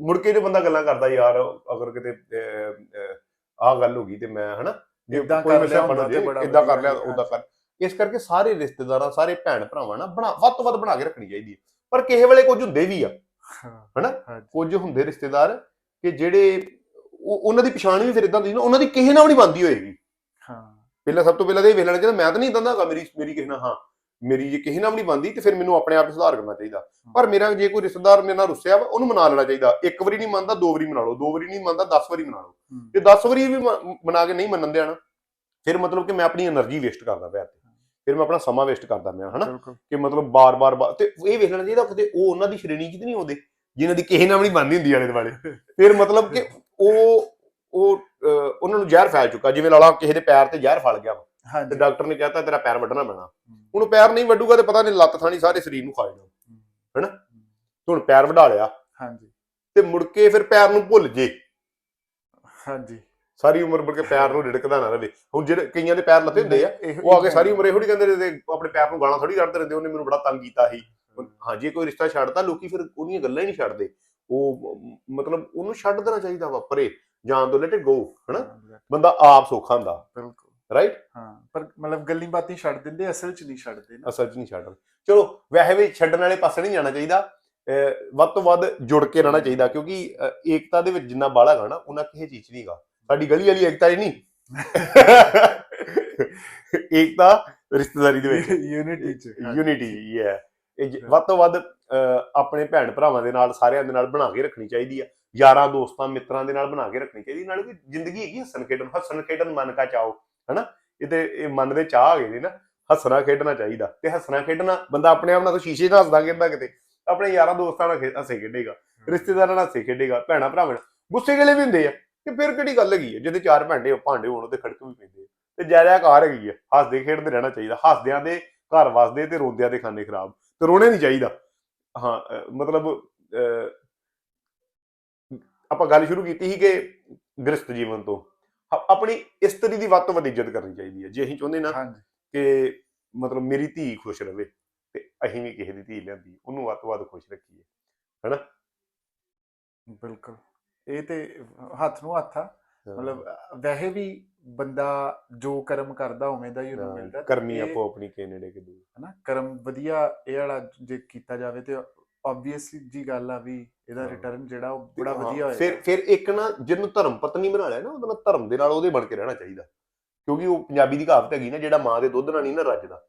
[SPEAKER 1] ਮੁੜ ਕੇ ਜੋ ਬੰਦਾ ਗੱਲਾਂ ਕਰਦਾ ਯਾਰ ਅਗਰ ਕਿਤੇ ਆਹ ਗੱਲ ਹੋ ਗਈ ਤੇ ਮੈਂ ਹਨਾ ਜੇ ਕੋਈ
[SPEAKER 2] ਲਿਆ
[SPEAKER 1] ਬਣ ਇਦਾਂ ਕਰ ਲਿਆ ਉਦਾਂ ਕਰ। ਇਸ ਕਰਕੇ ਸਾਰੇ ਰਿਸ਼ਤੇਦਾਰਾਂ ਸਾਰੇ ਭੈਣ ਭਰਾਵਾਂ ਨਾਲ ਬਣਾ ਵੱਧ ਤੋਂ ਵੱਧ ਬਣਾ ਕੇ ਰੱਖਣੀ ਚਾਹੀਦੀ ਹੈ। ਪਰ ਕਿਸੇ ਵੇਲੇ ਕੁਝ ਹੁੰਦੇ ਵੀ ਆ। ਹਨਾ? ਕੁਝ ਹੁੰਦੇ ਰਿਸ਼ਤੇਦਾਰ ਕਿ ਜਿਹੜੇ ਉਹਨਾਂ ਦੀ ਪਛਾਣ ਵੀ ਫਿਰ ਇਦਾਂ ਦੀ ਨਾ ਉਹਨਾਂ ਦੀ ਕਿਸੇ ਨਾਲ ਵੀ ਬੰਦੀ ਹੋਏਗੀ।
[SPEAKER 2] ਹਾਂ।
[SPEAKER 1] ਪਹਿਲਾਂ ਸਭ ਤੋਂ ਪਹਿਲਾਂ ਇਹ ਵੇਖ ਲੈਣਾ ਮੈਂ ਤਾਂ ਨਹੀਂ ਇਦਾਂ ਦਾ ਮੇਰੀ ਮੇਰੀ ਕਿਸੇ ਨਾਲ ਹਾਂ ਮੇਰੀ ਜੇ ਕਿਸੇ ਨਾਲ ਵੀ ਬੰਦੀ ਤੇ ਫਿਰ ਮੈਨੂੰ ਆਪਣੇ ਆਪ ਸੁਧਾਰ ਕਰਨਾ ਚਾਹੀਦਾ। ਪਰ ਮੇਰਾ ਜੇ ਕੋਈ ਰਿਸ਼ਤੇਦਾਰ ਮੇਰੇ ਨਾਲ ਰੁੱਸਿਆ ਵਾ ਉਹਨੂੰ ਮਨਾ ਲੈਣਾ ਚਾਹੀਦਾ। ਇੱਕ ਵਾਰੀ ਨਹੀਂ ਮੰਨਦਾ ਦੋ ਵਾਰੀ ਮਨਾ ਲਓ ਦੋ ਵਾਰੀ ਨਹੀਂ ਮੰਨਦਾ 10 ਵਾਰੀ ਮਨਾ ਲਓ। ਤੇ 10 ਵਾਰੀ ਵੀ ਮਨਾ ਕੇ ਨਹੀਂ ਮੰਨਣ ਦੇਣਾ ਫਿਰ ਮਤਲਬ ਕਿ ਮੈਂ ਆਪਣੀ એનર્ਜੀ ਵੇਸਟ ਕਰਦਾ ਪਿਆ ਫਿਰ ਮੈਂ ਆਪਣਾ ਸਮਾਂ ਵੇਸਟ ਕਰਦਾ ਪਿਆ ਹਨਾ? ਕਿ ਮਤਲਬ ਬਾਰ-ਬਾਰ ਬਾਰ- ਤੇ ਇਹ ਵੇਖ ਲੈਣਾ ਚਾਹੀਦਾ ਕਿਤੇ ਉਹ ਉਹਨਾਂ ਦੀ ਸ਼੍ਰੇਣੀ 'ਚ ਤਾਂ ਨਹੀਂ ਆਉਂਦੇ ਜਿਨ੍ਹਾਂ ਦੀ ਕਿਸੇ ਨਾਲ ਨਹੀਂ ਬਣਦੀ ਹੁੰਦੀ ਆਲੇ ਦੁਆਲੇ। ਫਿਰ ਮਤਲਬ ਕਿ ਉਹ ਉਹ ਉਹਨਾਂ ਨੂੰ ਜ਼ਹਿਰ ਫੈਲ ਚੁੱਕਾ ਜਿਵੇਂ ਲਾਲਾ ਕਿਸੇ ਦੇ ਪੈਰ ਤੇ ਜ਼ਹਿਰ ਫਲ ਗਿਆ ਤੇ ਡਾਕਟਰ ਨੇ ਕਹਿਤਾ ਤੇਰਾ ਪੈਰ ਵੱਢਣਾ ਪੈਣਾ। ਹੁਣ ਪੈਰ ਨਹੀਂ ਵੱਢੂਗਾ ਤੇ ਪਤਾ ਨਹੀਂ ਲੱਤ ਥਾਣੀ ਸਾਰੇ ਸਰੀਰ ਨੂੰ ਖਾ ਜਾਣਾ ਹਨਾ? ਹੁਣ ਪੈਰ ਵਢਾ ਲਿਆ।
[SPEAKER 2] ਹਾਂਜੀ।
[SPEAKER 1] ਤੇ ਮੁੜ ਕੇ ਫਿਰ ਪੈਰ ਨੂੰ ਭੁੱਲ ਜੇ।
[SPEAKER 2] ਹਾਂਜੀ।
[SPEAKER 1] ਸਾਰੀ ਉਮਰ ਮੁੜ ਕੇ ਪੈਰ ਨੂੰ ਰਿੜਕਦਾ ਨਾ ਰਵੇ। ਹੁਣ ਜਿਹੜੇ ਕਈਆਂ ਦੇ ਪੈਰ ਲੱਤੇ ਹੁੰਦੇ ਆ ਉਹ ਆ ਕੇ ਸਾਰੀ ਉਮਰ ਇਹੋ ਨਹੀਂ ਕਹਿੰਦੇ ਰਹਿੰਦੇ ਆਪਣੇ ਪੈਰ ਨੂੰ ਗਾਲਾਂ ਥੋੜੀ ਕੱਢਦੇ ਰਹਿੰਦੇ ਉਹਨੇ ਮੈਨੂੰ ਬੜਾ ਤੰਗ ਕੀਤਾ ਸੀ। ਹਾਂ ਜੇ ਕੋਈ ਰਿਸ਼ਤਾ ਛੱਡਦਾ ਲੋਕੀ ਫਿਰ ਉਹਦੀਆਂ ਗੱਲਾਂ ਹੀ ਨਹੀਂ ਛੱਡਦੇ। ਉਹ ਮਤਲਬ ਉਹਨੂੰ ਛੱਡ ਦੇਣਾ ਚਾਹੀਦਾ ਵਾ ਪਰੇ ਜਾਣ ਦੋ ਲੈਟ ਗੋ ਹਨਾ?
[SPEAKER 2] ਹਾਂ,
[SPEAKER 1] ਬੰਦਾ ਆਪ ਸੌਖਾ ਹੁੰਦਾ।
[SPEAKER 2] ਬਿਲਕੁਲ।
[SPEAKER 1] ਰਾਈਟ
[SPEAKER 2] ਹਾਂ ਪਰ ਮਤਲਬ ਗੱਲਾਂ ਬਾਤਾਂ ਛੱਡ ਦਿੰਦੇ ਅਸਲ 'ਚ ਨਹੀਂ ਛੱਡਦੇ ਨਾ।
[SPEAKER 1] ਅਸਲ 'ਚ ਨਹੀਂ ਛੱਡਦੇ। ਚਲੋ ਵੈਸੇ ਵੀ ਛੱਡਣ ਵਾਲੇ ਪਾਸੇ ਨਹੀਂ ਜਾਣਾ ਚਾਹੀਦਾ। ਵੱਧ ਤੋਂ ਵੱਧ ਜੁੜ ਕੇ ਰਹਿਣਾ ਚਾਹੀਦਾ ਕਿਉਂਕਿ ਏਕਤਾ ਦੇ ਵਿੱਚ ਜਿੰਨਾ ਬਾਲਾ ਗਾ ਨਾ ਉਹਨਾਂ ਕਿਸੇ ਚੀਜ਼ ਨਹੀਂਗਾ ਸਾਡੀ ਗਲੀ ਵਾਲੀ ਏਕਤਾ ਹੀ ਨਹੀਂ। ਏਕਤਾ ਰਿਸ਼ਤੇਦਾਰੀ ਦੇ ਵਿੱਚ।
[SPEAKER 2] ਯੂਨਿਟੀ 'ਚ।
[SPEAKER 1] ਯੂਨਿਟੀ ਹੈ ਇਹ ਵੱਧ ਤੋਂ ਵੱਧ ਆਪਣੇ ਭੈਣ ਭਰਾਵਾਂ ਦੇ ਨਾਲ ਸਾਰਿਆਂ ਦੇ ਨਾਲ ਬਣਾ ਕੇ ਰੱਖਣੀ ਚਾਹੀਦੀ ਆ। ਯਾਰਾਂ ਦੋਸਤਾਂ ਮਿੱਤਰਾਂ ਦੇ ਨਾਲ ਬਣਾ ਕੇ ਰੱਖਣੀ ਚਾਹੀਦੀ ਨਾਲ ਕਿ ਜ਼ਿੰਦਗੀ ਹੈਗੀ ਹੱਸਣ ਖੇਡਣ ਹੱਸਣ ਖੇਡਣ ਮਨ ਕਾ ਚਾਓ ਹਨਾ? ਇਹ ਤੇ ਇਹ ਮਨ ਦੇ ਚਾਹ ਹੈਗੇ ਨੇ ਨਾ ਹੱਸਣਾ ਖੇਡਣਾ ਚਾਹੀਦਾ। ਤੇ ਹੱਸਣਾ ਖੇਡਣਾ ਬੰਦਾ ਆਪਣੇ ਆਪ ਨਾਲ ਤਾਂ ਸ਼ੀਸ਼ੇ 'ਚ ਹੱਸਦਾ ਖੇਡਦਾ ਕਿਤੇ। ਆਪਣੇ ਯਾਰਾਂ ਦੋਸਤਾਂ ਨਾਲ ਹੱਸੇ ਖੇਡੇਗਾ। ਰਿਸ਼ਤੇਦਾਰਾਂ ਨਾਲ ਹੱਸੇ ਖੇਡੇਗਾ ਭੈਣਾ ਭਰਾਵਾਂ ਨਾਲ। ਗੁੱਸੇ ਗਲੇ ਵੀ ਹੁੰਦੇ ਆ। ਤੇ ਫਿਰ ਕਿਹੜੀ ਗੱਲ ਹੈਗੀ ਹੈ? ਜਿਹਦੇ ਚਾਰ ਭਾਂਡੇ ਭਾਂਡੇ ਹੋਣ ਉਹਦੇ ਖੜਕ ਵੀ ਪੈਂਦੇ। ਤੇ ਜਾਇਰਾ ਕਾਰ ਹੈਗੀ ਆ ਹੱਸਦੇ ਖੇਡਦੇ ਰਹਿਣਾ ਚਾਹੀਦਾ। ਹੱਸਦਿਆਂ ਦੇ ਘਰ ਵਸਦੇ ਤੇ ਰੋਂਦਿਆਂ ਦੇ ਖਾਨੇ ਖਰਾਬ। ਤੇ ਰੋਣੇ ਨਹੀਂ ਚਾਹੀਦਾ। ਹਾਂ ਮਤਲਬ ਆਪਾਂ ਗੱਲ ਸ਼ੁਰੂ ਕੀਤੀ ਸੀ ਕਿ ਗ੍ਰਸਤ ਜੀਵਨ ਤੋਂ। ਆਪਣੀ ਇਸਤਰੀ ਦੀ ਵੱਧ ਤੋਂ ਵੱਧ ਇੱਜ਼ਤ ਕਰਨੀ ਚਾਹੀਦੀ ਹੈ। ਜੇ ਅਸੀਂ ਚਾਹੁੰਦੇ ਨਾ ਕਿ ਮਤਲਬ ਮੇਰੀ ਧੀ ਖੁਸ਼ ਰਵੇ ਤੇ ਅਸੀਂ ਵੀ ਕਿਸੇ ਦੀ ਧੀ ਲਿਆਂਦੀ ਉਹਨੂੰ ਵੱਧ ਤੋਂ ਵੱਧ ਖੁਸ਼ ਰੱਖੀਏ।
[SPEAKER 2] ਬਿਲਕੁਲ। ਇਹ ਤੇ ਹੱਥ ਨੂੰ ਹੱਥ ਆ। ਮਤਲਬ ਵੈਸੇ ਵੀ ਬੰਦਾ ਜੋ ਕਰਮ ਕਰਦਾ ਉਵੇਂ ਦਾ ਹੀ ਉਹਨੂੰ ਮਿਲਦਾ
[SPEAKER 1] ਕਰਮੀ ਆਪੋ ਆਪਣੀ ਕੇ ਨੇੜੇ ਕਿ ਦੂਰ
[SPEAKER 2] ਹਨਾ ਕਰਮ ਵਧੀਆ ਇਹ ਵਾਲਾ ਜੇ ਕੀਤਾ ਜਾਵੇ ਤੇ ਆਬਵੀਅਸਲੀ ਜੀ ਗੱਲ ਆ ਵੀ ਇਹਦਾ। ਰਿਟਰਨ ਜਿਹੜਾ ਉਹ ਬੜਾ ਵਧੀਆ ਹੋਏਗਾ।
[SPEAKER 1] ਫਿਰ ਫਿਰ ਇੱਕ ਨਾ ਜਿਹਨੂੰ ਧਰਮ ਪਤਨੀ ਬਣਾ ਲਿਆ ਨਾ ਉਹਦਾ ਨਾਲ ਧਰਮ ਦੇ ਨਾਲ ਉਹਦੇ ਬਣ ਕੇ ਰਹਿਣਾ ਚਾਹੀਦਾ। ਕਿਉਂਕਿ ਉਹ ਪੰਜਾਬੀ ਦੀ ਕਹਾਵਤ ਹੈਗੀ ਨਾ ਜਿਹੜਾ ਮਾਂ ਦੇ ਦੁੱਧ ਨਾਲ ਨਹੀਂ ਨਾ ਰੱਜਦਾ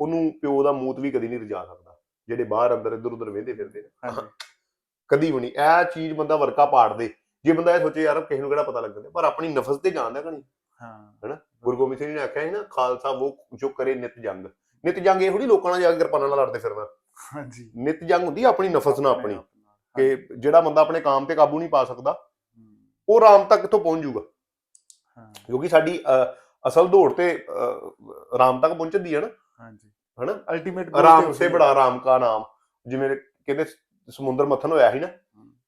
[SPEAKER 1] ਉਹਨੂੰ ਪਿਓ ਦਾ ਮੂਤ ਵੀ ਕਦੀ ਨਹੀਂ ਰਜਾ ਸਕਦਾ ਜਿਹੜੇ ਬਾਹਰ ਅੰਦਰ ਇੱਧਰ ਉੱਧਰ ਵੇਂਦੇ ਫਿਰਦੇ ਨੇ।
[SPEAKER 2] ਹਾਂਜੀ।
[SPEAKER 1] ਕਦੀ ਵੀ ਨਹੀਂ। ਇਹ ਚੀਜ਼ ਬੰਦਾ ਵਰਕਾ ਪਾੜ ਦੇ। ਜੇ ਬੰਦਾ ਇਹ ਸੋਚੇ ਯਾਰ ਕਿਸੇ ਨੂੰ ਕਿਹੜਾ ਪਤਾ ਲੱਗਦਾ ਪਰ ਆਪਣੀ ਨਫਸ ਤੇ ਜਾਣਦਾ ਕਣੀ
[SPEAKER 2] ਹਾਂ।
[SPEAKER 1] ਗੁਰੂ ਗੋਬਿੰਦ ਸਿੰਘ ਜੀ ਨੇ ਆਖਿਆ ਸੀ ਨਾ ਖਾਲਸਾ ਉਹ ਜੋ ਕਰੇ ਨਿਤ ਜੰਗ। ਨਿਤ ਜੰਗ ਇਹੋ ਨਹੀਂ ਲੋਕਾਂ ਨਾਲ ਜਾ ਕੇ ਕਿਰਪਾਨਾਂ ਨਾਲ ਲੜਦੇ ਫਿਰਨਾ।
[SPEAKER 2] ਹਾਂਜੀ।
[SPEAKER 1] ਨਿਤ ਜੰਗ ਹੁੰਦੀ ਆਪਣੀ ਨਫਸ ਨਾਲ ਆਪਣੀ।
[SPEAKER 2] ਆਪ
[SPEAKER 1] ਕਿ ਜਿਹੜਾ ਬੰਦਾ ਆਪਣੇ ਕਾਮ ਤੇ ਕਾਬੂ ਨਹੀਂ ਪਾ ਸਕਦਾ ਉਹ ਰਾਮ ਤੱਕ ਕਿੱਥੋਂ ਪਹੁੰਚ ਜਾਊਗਾ।
[SPEAKER 2] ਹਾਂ।
[SPEAKER 1] ਕਿਉਂਕਿ ਸਾਡੀ ਅਸਲ ਦੌੜ ਤੇ ਰਾਮ ਤੱਕ ਪਹੁੰਚਦੀ ਹੈ ਨਾ।
[SPEAKER 2] ਹਾਂਜੀ।
[SPEAKER 1] ਹਨਾ?
[SPEAKER 2] ਅਲਟੀਮੇਟ
[SPEAKER 1] ਰਾਮ ਸੇ ਬੜਾ ਰਾਮ ਕਾ ਨਾਮ। ਜਿਵੇਂ ਕਹਿੰਦੇ ਸਮੁੰਦਰ ਮੱਥਨ ਹੋਇਆ ਸੀ ਨਾ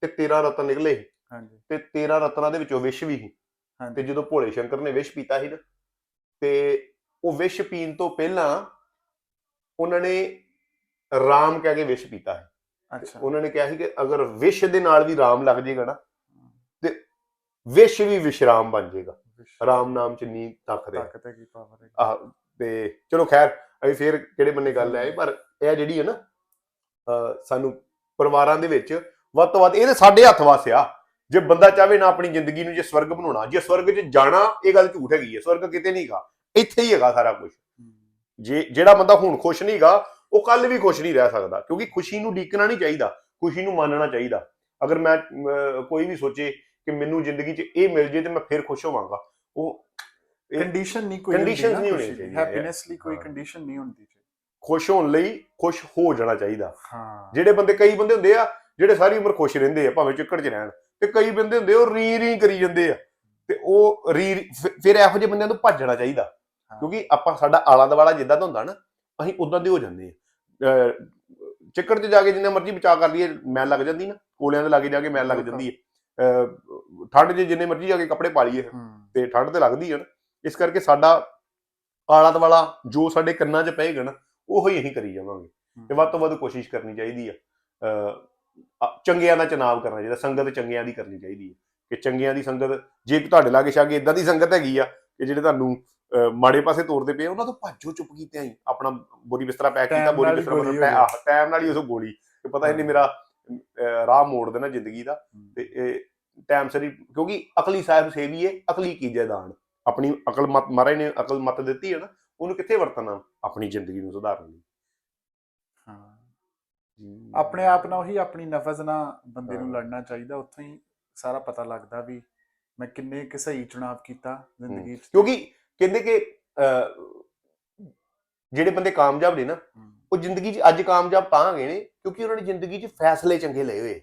[SPEAKER 1] ਤੇ 13 ਰਤਨ ਨਿਕਲੇ ਸੀ।
[SPEAKER 2] ਹਾਂਜੀ।
[SPEAKER 1] ਤੇ 13 ਰਤਨਾਂ ਦੇ ਵਿੱਚੋਂ ਵਿਸ਼ ਵੀ ਸੀ। ਤੇ ਜਦੋਂ ਭੋਲੇ ਸ਼ੰਕਰ ਨੇ ਵਿਸ਼ ਪੀਤਾ ਸੀ ਨਾ ਤੇ ਉਹ ਵਿਸ਼ ਪੀਣ ਤੋਂ ਪਹਿਲਾਂ ਉਹਨਾਂ ਨੇ ਰਾਮ ਕਹਿ ਕੇ ਵਿਸ਼ ਪੀਤਾ ਹੈ
[SPEAKER 2] ਅੱਛਾ।
[SPEAKER 1] ਉਹਨਾਂ ਨੇ ਕਿਹਾ ਸੀ ਕਿ ਅਗਰ ਵਿਸ਼ ਦੇ ਨਾਲ ਵੀ ਰਾਮ ਲੱਗ ਜਾਏਗਾ ਨਾ ਤੇ ਵਿਸ਼ ਵੀ ਵਿਸ਼ਰਾਮ ਬਣ ਜਾਏਗਾ ਰਾਮ ਨਾਮ ਚ ਨੀ ਤੱਕ ਦੇ।
[SPEAKER 2] ਤਾਕਤ ਹੈ ਕੀ ਪਾਵਰ ਹੈ
[SPEAKER 1] ਆਹ ਤੇ ਚਲੋ ਖੈਰ ਅਸੀਂ ਫੇਰ ਕਿਹੜੇ ਬੰਨੇ ਗੱਲ ਆਏ ਪਰ ਇਹ ਜਿਹੜੀ ਹੈ ਨਾ ਸਾਨੂੰ ਪਰਿਵਾਰਾਂ ਦੇ ਵਿੱਚ ਵੱਧ ਤੋਂ ਵੱਧ ਇਹਦੇ ਸਾਡੇ ਹੱਥ ਵਾਸਿਆ ਜੇ ਬੰਦਾ ਚਾਹਵੇ ਨਾ ਆਪਣੀ ਜ਼ਿੰਦਗੀ ਨੂੰ ਜੇ ਸਵਰਗ ਬਣਾਉਣਾ ਜੇ ਸਵਰਗ 'ਚ ਜਾਣਾ ਇਹ ਗੱਲ ਝੂਠ ਹੈਗੀ ਹੈ ਸਵਰਗ ਕਿਤੇ ਨਹੀਂ ਹੈਗਾ ਇੱਥੇ ਹੀ ਹੈਗਾ ਸਾਰਾ ਕੁਝ ਜੇ ਜਿਹੜਾ ਬੰਦਾ ਹੁਣ ਖੁਸ਼ ਨਹੀਂਗਾ ਉਹ ਕੱਲ ਵੀ ਖੁਸ਼ ਨਹੀਂ ਰਹਿ ਸਕਦਾ ਕਿਉਂਕਿ ਖੁਸ਼ੀ ਨੂੰ ਡੀਕਣਾ ਨਹੀਂ ਚਾਹੀਦਾ ਖੁਸ਼ੀ ਨੂੰ ਮੰਨਣਾ ਚਾਹੀਦਾ। ਅਗਰ ਮੈਂ ਕੋਈ ਵੀ ਸੋਚੇ ਕਿ ਮੈਨੂੰ ਜ਼ਿੰਦਗੀ 'ਚ ਇਹ ਮਿਲ ਜੇ ਤੇ ਮੈਂ ਫਿਰ ਖੁਸ਼ ਹੋਵਾਂਗਾ ਉਹ
[SPEAKER 2] ਕੰਡੀਸ਼ਨ ਨਹੀਂ ਕੋਈ
[SPEAKER 1] conditions ਨਹੀਂ ਹੋਣੀਆਂ ਚਾਹੀਦੀਆਂ,
[SPEAKER 2] ਹੈਪੀਨੈਸ ਲਈ ਕੋਈ। ਕੰਡੀਸ਼ਨ ਨਹੀਂ ਹੁੰਦੀ ਜੀ
[SPEAKER 1] ਖੁਸ਼ ਹੋਣ ਲਈ ਖੁਸ਼ ਹੋ ਜਾਣਾ ਚਾਹੀਦਾ।
[SPEAKER 2] ਹਾਂ।
[SPEAKER 1] ਜਿਹੜੇ ਬੰਦੇ ਕਈ ਬੰਦੇ ਹੁੰਦੇ ਆ ਜਿਹੜੇ ਸਾਰੀ ਉਮਰ ਖੁਸ਼ ਰਹਿੰਦੇ ਆ ਭਾਵੇਂ ਚਿੱਕੜ 'ਚ ਰਹਿਣ ਤੇ ਕਈ ਬੰਦੇ ਹੁੰਦੇ ਉਹ ਰੀ ਰੀ ਕਰੀ ਜਾਂਦੇ ਆ ਤੇ ਉਹ ਰੀ ਫਿਰ- ਇਹੋ ਜਿਹੇ ਬੰਦਿਆਂ ਤੋਂ ਭੱਜਣਾ ਚਾਹੀਦਾ। ਕਿਉਂਕਿ ਆਪਾਂ ਸਾਡਾ ਆਲਾ ਦੁਆਲਾ ਜਿੱਦਾਂ ਦਾ ਹੁੰਦਾ ਨਾ ਅਸੀਂ ਉਦਾਂ ਦੇ ਹੋ ਜਾਂਦੇ ਆ। ਚਿੱਕੜ 'ਚ ਜਾ ਕੇ ਜਿੰਨਾ ਮਰਜ਼ੀ ਬਚਾ ਕਰ ਲਈਏ ਮੈਲ ਲੱਗ ਜਾਂਦੀ ਨਾ ਕੋਲਿਆਂ ਦੇ ਲਾਗੇ ਜਾ ਕੇ ਮੈਲ ਲੱਗ ਜਾਂਦੀ ਹੈ ਠੰਡ 'ਚ ਜਿੰਨੇ ਮਰਜ਼ੀ ਜਾ ਕੇ ਕੱਪੜੇ ਪਾ ਲਈਏ ਤੇ ਠੰਡ ਤੇ ਲੱਗਦੀ ਹੈ ਨਾ। ਇਸ ਕਰਕੇ ਸਾਡਾ ਆਲਾ ਦੁਆਲਾ ਜੋ ਸਾਡੇ ਕੰਨਾਂ 'ਚ ਪਏਗਾ ਨਾ ਉਹੋ ਹੀ ਅਸੀਂ ਕਰੀ ਜਾਵਾਂਗੇ ਤੇ ਵੱਧ ਤੋਂ ਵੱਧ ਕੋਸ਼ਿਸ਼ ਕਰਨੀ ਚਾਹੀਦੀ ਆ। ਚੰਗਿਆਂ ਦਾ ਚੁਣਾਵ ਕਰਨਾ ਚਾਹੀਦਾ ਸੰਗਤ ਚੰਗਿਆਂ ਦੀ ਕਰਨੀ ਚਾਹੀਦੀ ਹੈ ਕਿ ਚੰਗਿਆਂ ਦੀ ਸੰਗਤ ਜੇ ਤੁਹਾਡੇ ਲਾਗੇ ਛਾਗੇ ਇਦਾਂ ਦੀ ਸੰਗਤ ਹੈਗੀ ਆ ਕਿ ਜਿਹੜੇ ਤੁਹਾਨੂੰ ਮਾੜੇ ਪਾਸੇ ਤੋਰਦੇ ਪਏ ਉਹਨਾਂ ਤੋਂ ਭੱਜੋ ਚੁੱਪ ਕੀਤੇ ਆਈ ਆਪਣਾ ਬੋਰੀ ਬਿਸਤਰਾ ਪੈਕ ਕੀਤਾ ਬੋਰੀ ਬਿਸਤਰਾ
[SPEAKER 2] ਗੋਲੀ
[SPEAKER 1] ਮਤਲਬ
[SPEAKER 2] ਹੋ ਗਈ।
[SPEAKER 1] ਟਾਈਮ ਨਾਲ ਹੀ ਉਸ ਗੋਲੀ ਕਿ ਪਤਾ ਨਹੀਂ ਮੇਰਾ ਰਾਹ ਮੋੜ ਦੇਣਾ ਜ਼ਿੰਦਗੀ ਦਾ। ਤੇ ਇਹ ਟਾਈਮ ਸਰੀ ਕਿਉਂਕਿ ਅਕਲੀ ਸਾਹਿਬ ਸੇਵੀਏ ਅਕਲੀ ਕੀਜੇ ਦਾਨ। ਆਪਣੀ ਅਕਲ ਮਤ ਮਹਾਰਾਜ ਨੇ ਅਕਲ ਮਤ ਦਿੱਤੀ ਹੈ ਨਾ ਉਹਨੂੰ ਕਿੱਥੇ ਵਰਤਣਾ ਆਪਣੀ ਜ਼ਿੰਦਗੀ ਨੂੰ ਸੁਧਾਰਨ ਲਈ।
[SPEAKER 2] ਹਾਂ। ਆਪਣੇ ਆਪ ਨਾਲ ਉਹੀ ਆਪਣੀ ਨਫਜ਼ ਨਾਲ ਬੰਦੇ ਨੂੰ
[SPEAKER 1] ਹਾਂ।
[SPEAKER 2] ਲੜਨਾ ਚਾਹੀਦਾ ਉੱਥੋਂ ਹੀ ਸਾਰਾ ਪਤਾ ਲੱਗਦਾ ਵੀ ਮੈਂ ਕਿੰਨੇ ਕੁ ਸਹੀ ਚੁਣਾਵ ਕੀਤਾ ਜ਼ਿੰਦਗੀ 'ਚ।
[SPEAKER 1] ਕਿਉਂਕਿ ਕਹਿੰਦੇ ਕਿ ਜਿਹੜੇ ਬੰਦੇ ਕਾਮਯਾਬ ਨੇ ਨਾ ਉਹ ਜ਼ਿੰਦਗੀ 'ਚ ਅੱਜ ਕਾਮਯਾਬ ਤਾਂ ਗਏ ਨੇ ਕਿਉਂਕਿ ਉਹਨਾਂ ਨੇ ਜ਼ਿੰਦਗੀ 'ਚ ਫੈਸਲੇ ਚੰਗੇ ਲਏ ਹੋਏ।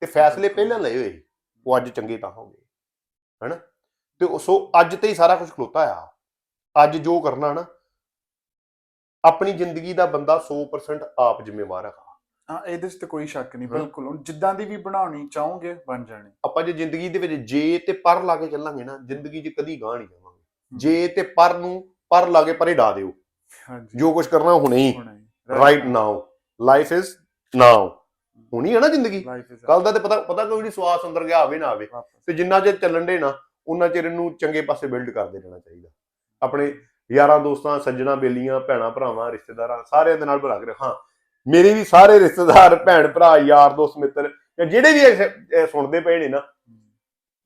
[SPEAKER 1] ਤੇ ਫੈਸਲੇ ਪਹਿਲਾਂ ਲਏ ਹੋਏ ਉਹ ਅੱਜ ਚੰਗੇ ਤਾਂ ਹੋ ਗਏ ਹਨਾ? ਤੇ ਉਹ- ਸੋ ਅੱਜ ਤੇ ਹੀ ਸਾਰਾ ਕੁਝ ਖਲੋਤਾ ਆ। ਅੱਜ ਜੋ ਕਰਨਾ ਨਾ ਆਪਣੀ ਜ਼ਿੰਦਗੀ ਦਾ ਬੰਦਾ 100% ਆਪ ਜ਼ਿੰਮੇਵਾਰ ਹੈਗਾ।
[SPEAKER 2] ਹਾਂ ਇਹਦੇ 'ਚ ਤਾਂ ਕੋਈ ਸ਼ੱਕ ਨਹੀਂ
[SPEAKER 1] ਹਾਂ।
[SPEAKER 2] ਬਿਲਕੁਲ। ਹੁਣ ਜਿੱਦਾਂ ਦੀ ਵੀ ਬਣਾਉਣੀ ਚਾਹੋਗੇ ਬਣ ਜਾਣੀ।
[SPEAKER 1] ਆਪਾਂ ਜੇ ਜ਼ਿੰਦਗੀ ਦੇ ਵਿੱਚ ਜੇ ਤੇ ਪਰ ਲਾ ਕੇ ਚੱਲਾਂਗੇ ਨਾ ਜ਼ਿੰਦਗੀ 'ਚ ਕਦੀ ਗਾਂ ਨਹੀਂ ਜਾਵਾਂਗੇ। ਜੇ ਤੇ ਪਰ ਨੂੰ ਪਰ ਲਾ ਕੇ ਪਰੇ ਡਾ ਦਿਓ।
[SPEAKER 2] ਹਾਂਜੀ।
[SPEAKER 1] ਜੋ ਕੁਝ ਕਰਨਾ ਹੁਣੇ ਹੀ। Right now life is now ਹੁਣੀ ਹੈ ਨਾ ਜ਼ਿੰਦਗੀ? ਕੱਲ ਦਾ ਤੇ ਪਤਾ ਪਤਾ ਕੋਈ ਨਹੀਂ ਸਵਾਸ ਅੰਦਰ ਗਿਆ ਆਵੇ ਨਾ ਆਵੇ। ਤੇ ਜਿੰਨਾ ਚਿਰ ਚੱਲਣ ਦੇ ਨਾ ਉਹਨਾਂ ਚਿਰ ਇਹਨੂੰ ਚੰਗੇ ਪਾਸੇ ਬਿਲਡ ਕਰਦੇ ਰਹਿਣਾ ਚਾਹੀਦਾ। ਆਪਣੇ ਯਾਰਾਂ ਦੋਸਤਾਂ, ਸੱਜਣਾ ਬੇਲੀਆਂ, ਭੈਣਾ, ਭਰਾਵਾਂ, ਰਿਸ਼ਤੇਦਾਰਾਂ ਸਾਰਿਆਂ ਦੇ ਨਾਲ ਬਣਾ ਕੇ ਹਾਂ ਮੇਰੇ ਵੀ ਸਾਰੇ ਰਿਸ਼ਤੇਦਾਰ, ਭੈਣ, ਭਰਾ, ਯਾਰ, ਦੋਸਤ, ਮਿੱਤਰ ਜਾਂ ਜਿਹੜੇ ਵੀ ਸੁਣਦੇ ਪਏ ਨੇ ਨਾ,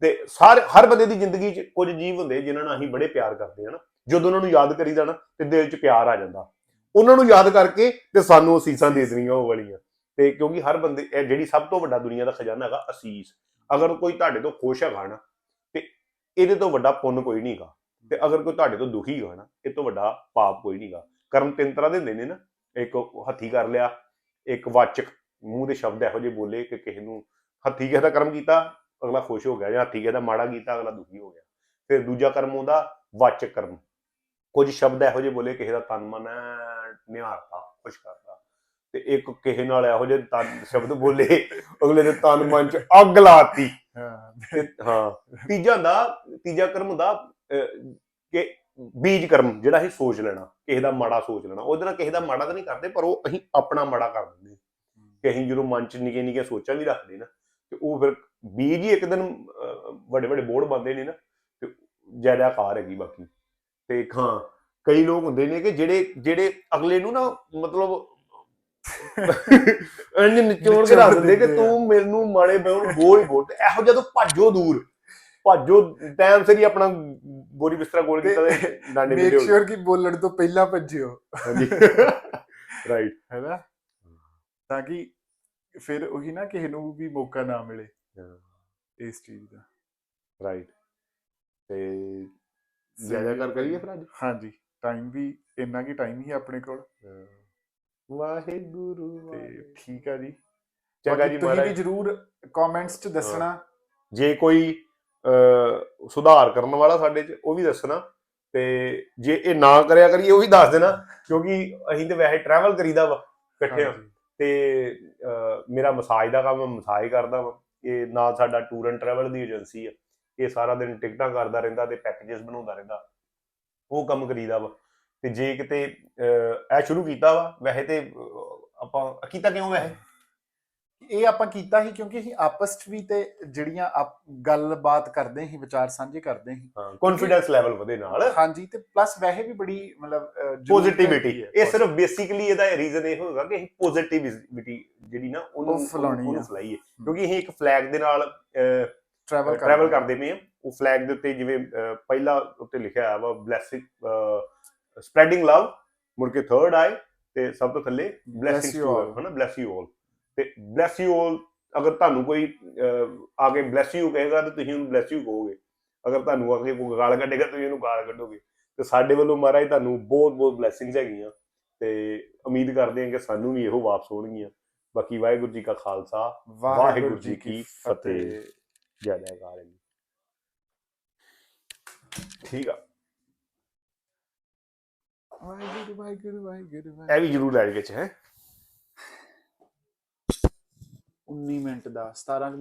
[SPEAKER 1] ਤੇ ਸਾਰੇ, ਹਰ ਬੰਦੇ ਦੀ ਜ਼ਿੰਦਗੀ 'ਚ ਕੁਝ ਜੀਵ ਹੁੰਦੇ ਜਿਨ੍ਹਾਂ ਨਾਲ ਅਸੀਂ ਬੜੇ ਪਿਆਰ ਕਰਦੇ ਹਾਂ ਨਾ। ਜਦੋਂ ਉਹਨਾਂ ਨੂੰ ਯਾਦ ਕਰੀਦਾ ਨਾ, ਤੇ ਦਿਲ 'ਚ ਪਿਆਰ ਆ ਜਾਂਦਾ। ਉਹਨਾਂ ਨੂੰ ਯਾਦ ਕਰਕੇ ਤੇ ਸਾਨੂੰ ਅਸੀਸਾਂ ਦੇ ਦੇਣੀਆਂ ਉਹ ਵਾਲੀਆਂ। ਤੇ ਕਿਉਂਕਿ ਹਰ ਬੰਦੇ, ਇਹ ਜਿਹੜੀ ਸਭ ਤੋਂ ਵੱਡਾ ਦੁਨੀਆ ਦਾ ਖਜ਼ਾਨਾ ਹੈਗਾ ਅਸੀਸ। ਅਗਰ ਕੋਈ ਤੁਹਾਡੇ ਤੋਂ ਖੁਸ਼ ਹੈਗਾ ਨਾ, ਤੇ ਇਹਦੇ ਤੋਂ ਵੱਡਾ ਪੁੰਨ ਕੋਈ ਨਹੀਂਗਾ ਤੇ ਅਗਰ ਕੋਈ ਤੁਹਾਡੇ ਤੋਂ ਦੁਖੀ ਹੈਗਾ ਨਾ ਇਹ ਤੋਂ ਵੱਡਾ ਪਾਪ ਕੋਈ ਨਹੀਂਗਾ ਕਰਮ ਤਿੰਨ ਤਰ੍ਹਾਂ ਦੇ ਹੁੰਦੇ ਨੇ ਨਾ। ਇੱਕ ਹੱਥੀ ਕਰ ਲਿਆ ਇੱਕ ਵਾਚਕ। ਮੂੰਹ ਦੇ ਸ਼ਬਦ ਇਹੋ ਜਿਹੇ ਬੋਲੇ ਕਿ ਕਿਸੇ ਨੂੰ ਹੱਥੀ ਕਿਸੇ ਦਾ ਕਰਮ ਕੀਤਾ ਅਗਲਾ ਖੁਸ਼ ਹੋ ਗਿਆ ਜਾਂ ਹੱਥੀ ਕਿਸੇ ਦਾ ਮਾੜਾ ਕੀਤਾ ਅਗਲਾ ਦੁਖੀ ਹੋ ਗਿਆ। ਫਿਰ ਦੂਜਾ ਕਰਮ ਹੁੰਦਾ ਵਾਚਕ ਕਰਮ। ਕੁਝ ਸ਼ਬਦ ਇਹੋ ਜਿਹੇ ਬੋਲੇ ਕਿਸੇ ਦਾ ਤਨ ਮਨ ਨਿਹਾਰਤਾ ਖੁਸ਼ ਕਰਤਾ। ਤੇ ਇੱਕ ਕਿਸੇ ਨਾਲ ਇਹੋ ਜਿਹੇ ਤਨ ਸ਼ਬਦ ਬੋਲੇ ਅਗਲੇ ਦੇ ਤਨ ਮਨ ਚ ਅੱਗ ਲਾਤੀ।
[SPEAKER 2] ਹਾਂ।
[SPEAKER 1] ਹਾਂ ਤੀਜਾ ਹੁੰਦਾ ਤੀਜਾ ਕਰਮ ਹੁੰਦਾ ਅਹ, ਕਿ ਬੀਜ ਕਰਮ ਜਿਹੜਾ ਅਸੀਂ ਸੋਚ ਲੈਣਾ ਕਿਸੇ ਦਾ ਮਾੜਾ ਸੋਚ ਲੈਣਾ ਉਹਦੇ ਨਾਲ ਕਿਸੇ ਦਾ ਮਾੜਾ ਤਾਂ ਨਹੀਂ ਕਰਦੇ ਪਰ ਉਹ ਅਸੀਂ ਆਪਣਾ ਮਾੜਾ ਕਰ ਦਿੰਦੇ ਹਾਂ। ਕਿ ਅਸੀਂ ਜਦੋਂ ਮਨ ਚ ਨਿੱਕੀਆਂ ਨਿੱਕੀਆਂ ਸੋਚਾਂ ਵੀ ਰੱਖਦੇ ਨਾ ਤੇ ਉਹ ਫਿਰ ਬੀਜ ਹੀ ਇੱਕ ਦਿਨ ਵੱਡੇ ਵੱਡੇ ਬੋੜ ਬੰਦੇ ਨੇ ਨਾ ਤੇ ਜ਼ਿਆਦਾ ਆਕਾਰ ਹੈਗੀ ਬਾਕੀ ਤੇ ਹਾਂ ਕਈ ਲੋਕ ਹੁੰਦੇ ਨੇ ਕਿ ਜਿਹੜੇ ਜਿਹੜੇ ਅਗਲੇ ਨੂੰ ਨਾ ਮਤਲਬ ਇੰਜ ਨਿਚੋੜ ਕੇ ਰੱਖ ਦਿੰਦੇ ਕਿ। ਤੂੰ ਮੈਨੂੰ ਮਾੜੇ ਬੋਲ ਬੋਲ ਬੋਲ ਇਹੋ ਜਿਹਾ ਤੂੰ ਭੱਜੋ ਦੂਰ ਭੱਜੋ ਟਾਈਮ ਸਿਰ ਹੀ ਆਪਣਾ ਗੋਰੀ ਬਿਸਤਰਾ ਗੋਲ ਕੀਤਾ ਤੇ ਡਾਂਡੇ
[SPEAKER 2] ਮੇਕ
[SPEAKER 1] ਮਿਲੇ ਹੋ
[SPEAKER 2] ਸ਼ੋਰ ਕਿ ਬੋਲਣ ਤੋਂ ਪਹਿਲਾਂ ਭੱਜਿਓ।
[SPEAKER 1] ਹਾਂਜੀ। ਰਾਈਟ
[SPEAKER 2] ਹੈਨਾ ਤਾਂ ਕਿ ਫਿਰ ਉਹੀ ਨਾ ਕਿਸੇ ਨੂੰ ਵੀ ਮੌਕਾ ਨਾ ਮਿਲੇ ਇਸ ਚੀਜ਼ ਦਾ।
[SPEAKER 1] ਰਾਈਟ ਤੇ ਜ਼ਿਆਦਾ ਕਰ ਕਰੀਏ ਫਿਰ ਅੱਜ?
[SPEAKER 2] ਹਾਂਜੀ। ਟਾਈਮ ਵੀ ਇੰਨਾ ਕੀ ਟਾਈਮ ਹੀ ਆਪਣੇ ਕੋਲ।
[SPEAKER 1] ਵਾਹਿਗੁਰੂ
[SPEAKER 2] ਤੇ। ਠੀਕ ਆ ਜੀ।
[SPEAKER 1] ਚੰਗਾ ਜੀ
[SPEAKER 2] ਤੁਸੀਂ ਵੀ ਜਰੂਰ ਕਮੈਂਟਸ 'ਚ ਦੱਸਣਾ।
[SPEAKER 1] ਜੇ ਕੋਈ ਸੁਧਾਰ ਕਰਨ ਵਾਲਾ ਸਾਡੇ ਚ ਉਹ ਵੀ ਦੱਸਣਾ। ਤੇ ਜੇ ਇਹ ਨਾ ਕਰਿਆ ਕਰੀਏ ਉਹ ਵੀ ਦੱਸ ਦੇਣਾ ਕਿਉਂਕਿ ਅਸੀਂ ਤੇ ਵੈਸੇ ਟਰੈਵਲ ਕਰੀਦਾ ਵਾ ਇਕੱਠੇ। ਤੇ ਮੇਰਾ ਮਸਾਜ ਦਾ ਕੰਮ ਮਸਾਜ ਕਰਦਾ ਵਾ। ਇਹ ਨਾਲ ਸਾਡਾ ਟੂਰ ਐਂਡ ਟਰੈਵਲ ਦੀ ਏਜੰਸੀ ਆ। ਇਹ ਸਾਰਾ ਦਿਨ ਟਿਕਟਾਂ ਕਰਦਾ ਰਹਿੰਦਾ ਤੇ ਪੈਕੇजेस ਬਣਾਉਂਦਾ ਰਹਿੰਦਾ। ਉਹ ਕੰਮ ਕਰੀਦਾ ਵਾ। ਤੇ ਜੇ ਕਿਤੇ ਇਹ ਸ਼ੁਰੂ ਕੀਤਾ ਵਾ ਵੈਸੇ ਤੇ ਆਪਾਂ ਕੀਤਾ ਕਿਉਂ ਵੈਸੇ?
[SPEAKER 2] ਇਹ ਆਪਾਂ ਕੀਤਾ ਸੀ ਕਿਉਂਕਿ ਅਸੀਂ ਆਪਸ 'ਚ ਵੀ ਤੇ ਜਿਹੜੀਆਂ ਆਪ- ਗੱਲਬਾਤ ਕਰਦੇ ਸੀ ਵਿਚਾਰ ਸਾਂਝੇ ਕਰਦੇ ਸੀ।
[SPEAKER 1] ਹਾਂ ਕੌਨਫੀਡੈਂਸ ਲੈਵਲ ਵਧੇ ਨਾਲ।
[SPEAKER 2] ਹਾਂਜੀ ਤੇ ਪਲੱਸ ਵੈਸੇ ਵੀ ਬੜੀ ਮਤਲਬ ਅਹ, ਜ਼ਰੂਰਤ
[SPEAKER 1] ਪੋਜ਼ਿਟਿਵਿਟੀ
[SPEAKER 2] ਹੈਗੀ ਹੈ।
[SPEAKER 1] ਇਹ ਸਿਰਫ ਬੇਸਿਕਲੀ ਇਹਦਾ ਰੀਜ਼ਨ ਇਹ ਹੋਗਾ ਕਿ ਅਸੀਂ ਪੋਜ਼ਿਟਿਵਿਟੀ ਜਿਹੜੀ ਨਾ ਉਹਨੂੰ
[SPEAKER 2] ਉਹ ਫੈਲਾਉਣੀ
[SPEAKER 1] ਉਹਨੂੰ
[SPEAKER 2] ਆ।
[SPEAKER 1] ਫੈਲਾਈਏ। ਕਿਉਂਕਿ ਅਸੀਂ ਇੱਕ ਫਲੈਗ ਦੇ ਨਾਲ
[SPEAKER 2] ਟਰੈਵਲ
[SPEAKER 1] ਟਰੈਵਲ ਕਰਦੇ ਪਏ ਹਾਂ। ਉਹ ਫਲੈਗ ਦੇ ਉੱਤੇ ਜਿਵੇਂ ਅਹ, ਪਹਿਲਾ ਉੱਤੇ ਲਿਖਿਆ ਹੋਇਆ ਵਾ ਬਲੈਸਿੰਗ ਸਪਰੈਡਿੰਗ ਲਵ ਮੁੜ ਕੇ ਥਰਡ ਆਏ ਤੇ ਸਭ ਤੋਂ ਥੱਲੇ ਬਲੈਸਿੰਗ
[SPEAKER 2] you
[SPEAKER 1] ਟੂ
[SPEAKER 2] all.
[SPEAKER 1] ਹਨਾ ਬਲੈਸ ਯੂ ਆਲ ਤੇ ਬਲੈਸ ਯੂ ਆਲ ਅਗਰ ਤੁਹਾਨੂੰ ਕੋਈ ਆ ਕੇ ਬਲੈਸ ਯੂ ਕਹੇਗਾ ਤੇ ਤੁਸੀਂ ਉਹਨੂੰ ਬਲੈਸ ਯੂ ਕਹੋਗੇ। ਅਗਰ ਤੁਹਾਨੂੰ ਆ ਕੇ ਕੋਈ ਗਾਲ ਕੱਢੇਗਾ ਤੁਸੀਂ ਉਹਨੂੰ ਗਾਲ ਕੱਢੋਗੇ। ਤੇ ਸਾਡੇ ਵੱਲੋਂ ਮਹਾਰਾਜ ਤੁਹਾਨੂੰ ਬਹੁਤ ਬਹੁਤ ਬਲੇਸਿੰਗਸ ਹੈਗੀਆਂ। ਤੇ ਉਮੀਦ ਕਰਦੇ ਹਾਂ ਕਿ ਸਾਨੂੰ ਵੀ ਇਹੋ ਵਾਪਸ ਹੋਣਗੀਆਂ। ਬਾਕੀ ਵਾਹਿਗੁਰੂ ਜੀ ਕਾ ਖਾਲਸਾ ਵਾਹਿਗੁਰੂ ਜੀ ਕੀ ਫਤਿਹ। ਜੈ ਜੈਕਾਰ ਜੀ। ਠੀਕ ਆ।
[SPEAKER 2] ਵਾਹਿਗੁਰੂ ਵਾਹਿਗੁਰੂ ਵਾਹਿਗੁਰੂ
[SPEAKER 1] ਇਹ ਵੀ ਜ਼ਰੂਰ ਲੈ ਵਿੱਚ ਹੈ।
[SPEAKER 2] 19 ਮਿੰਟ ਦਾ 17 ਕੁ ਮਿੰਟ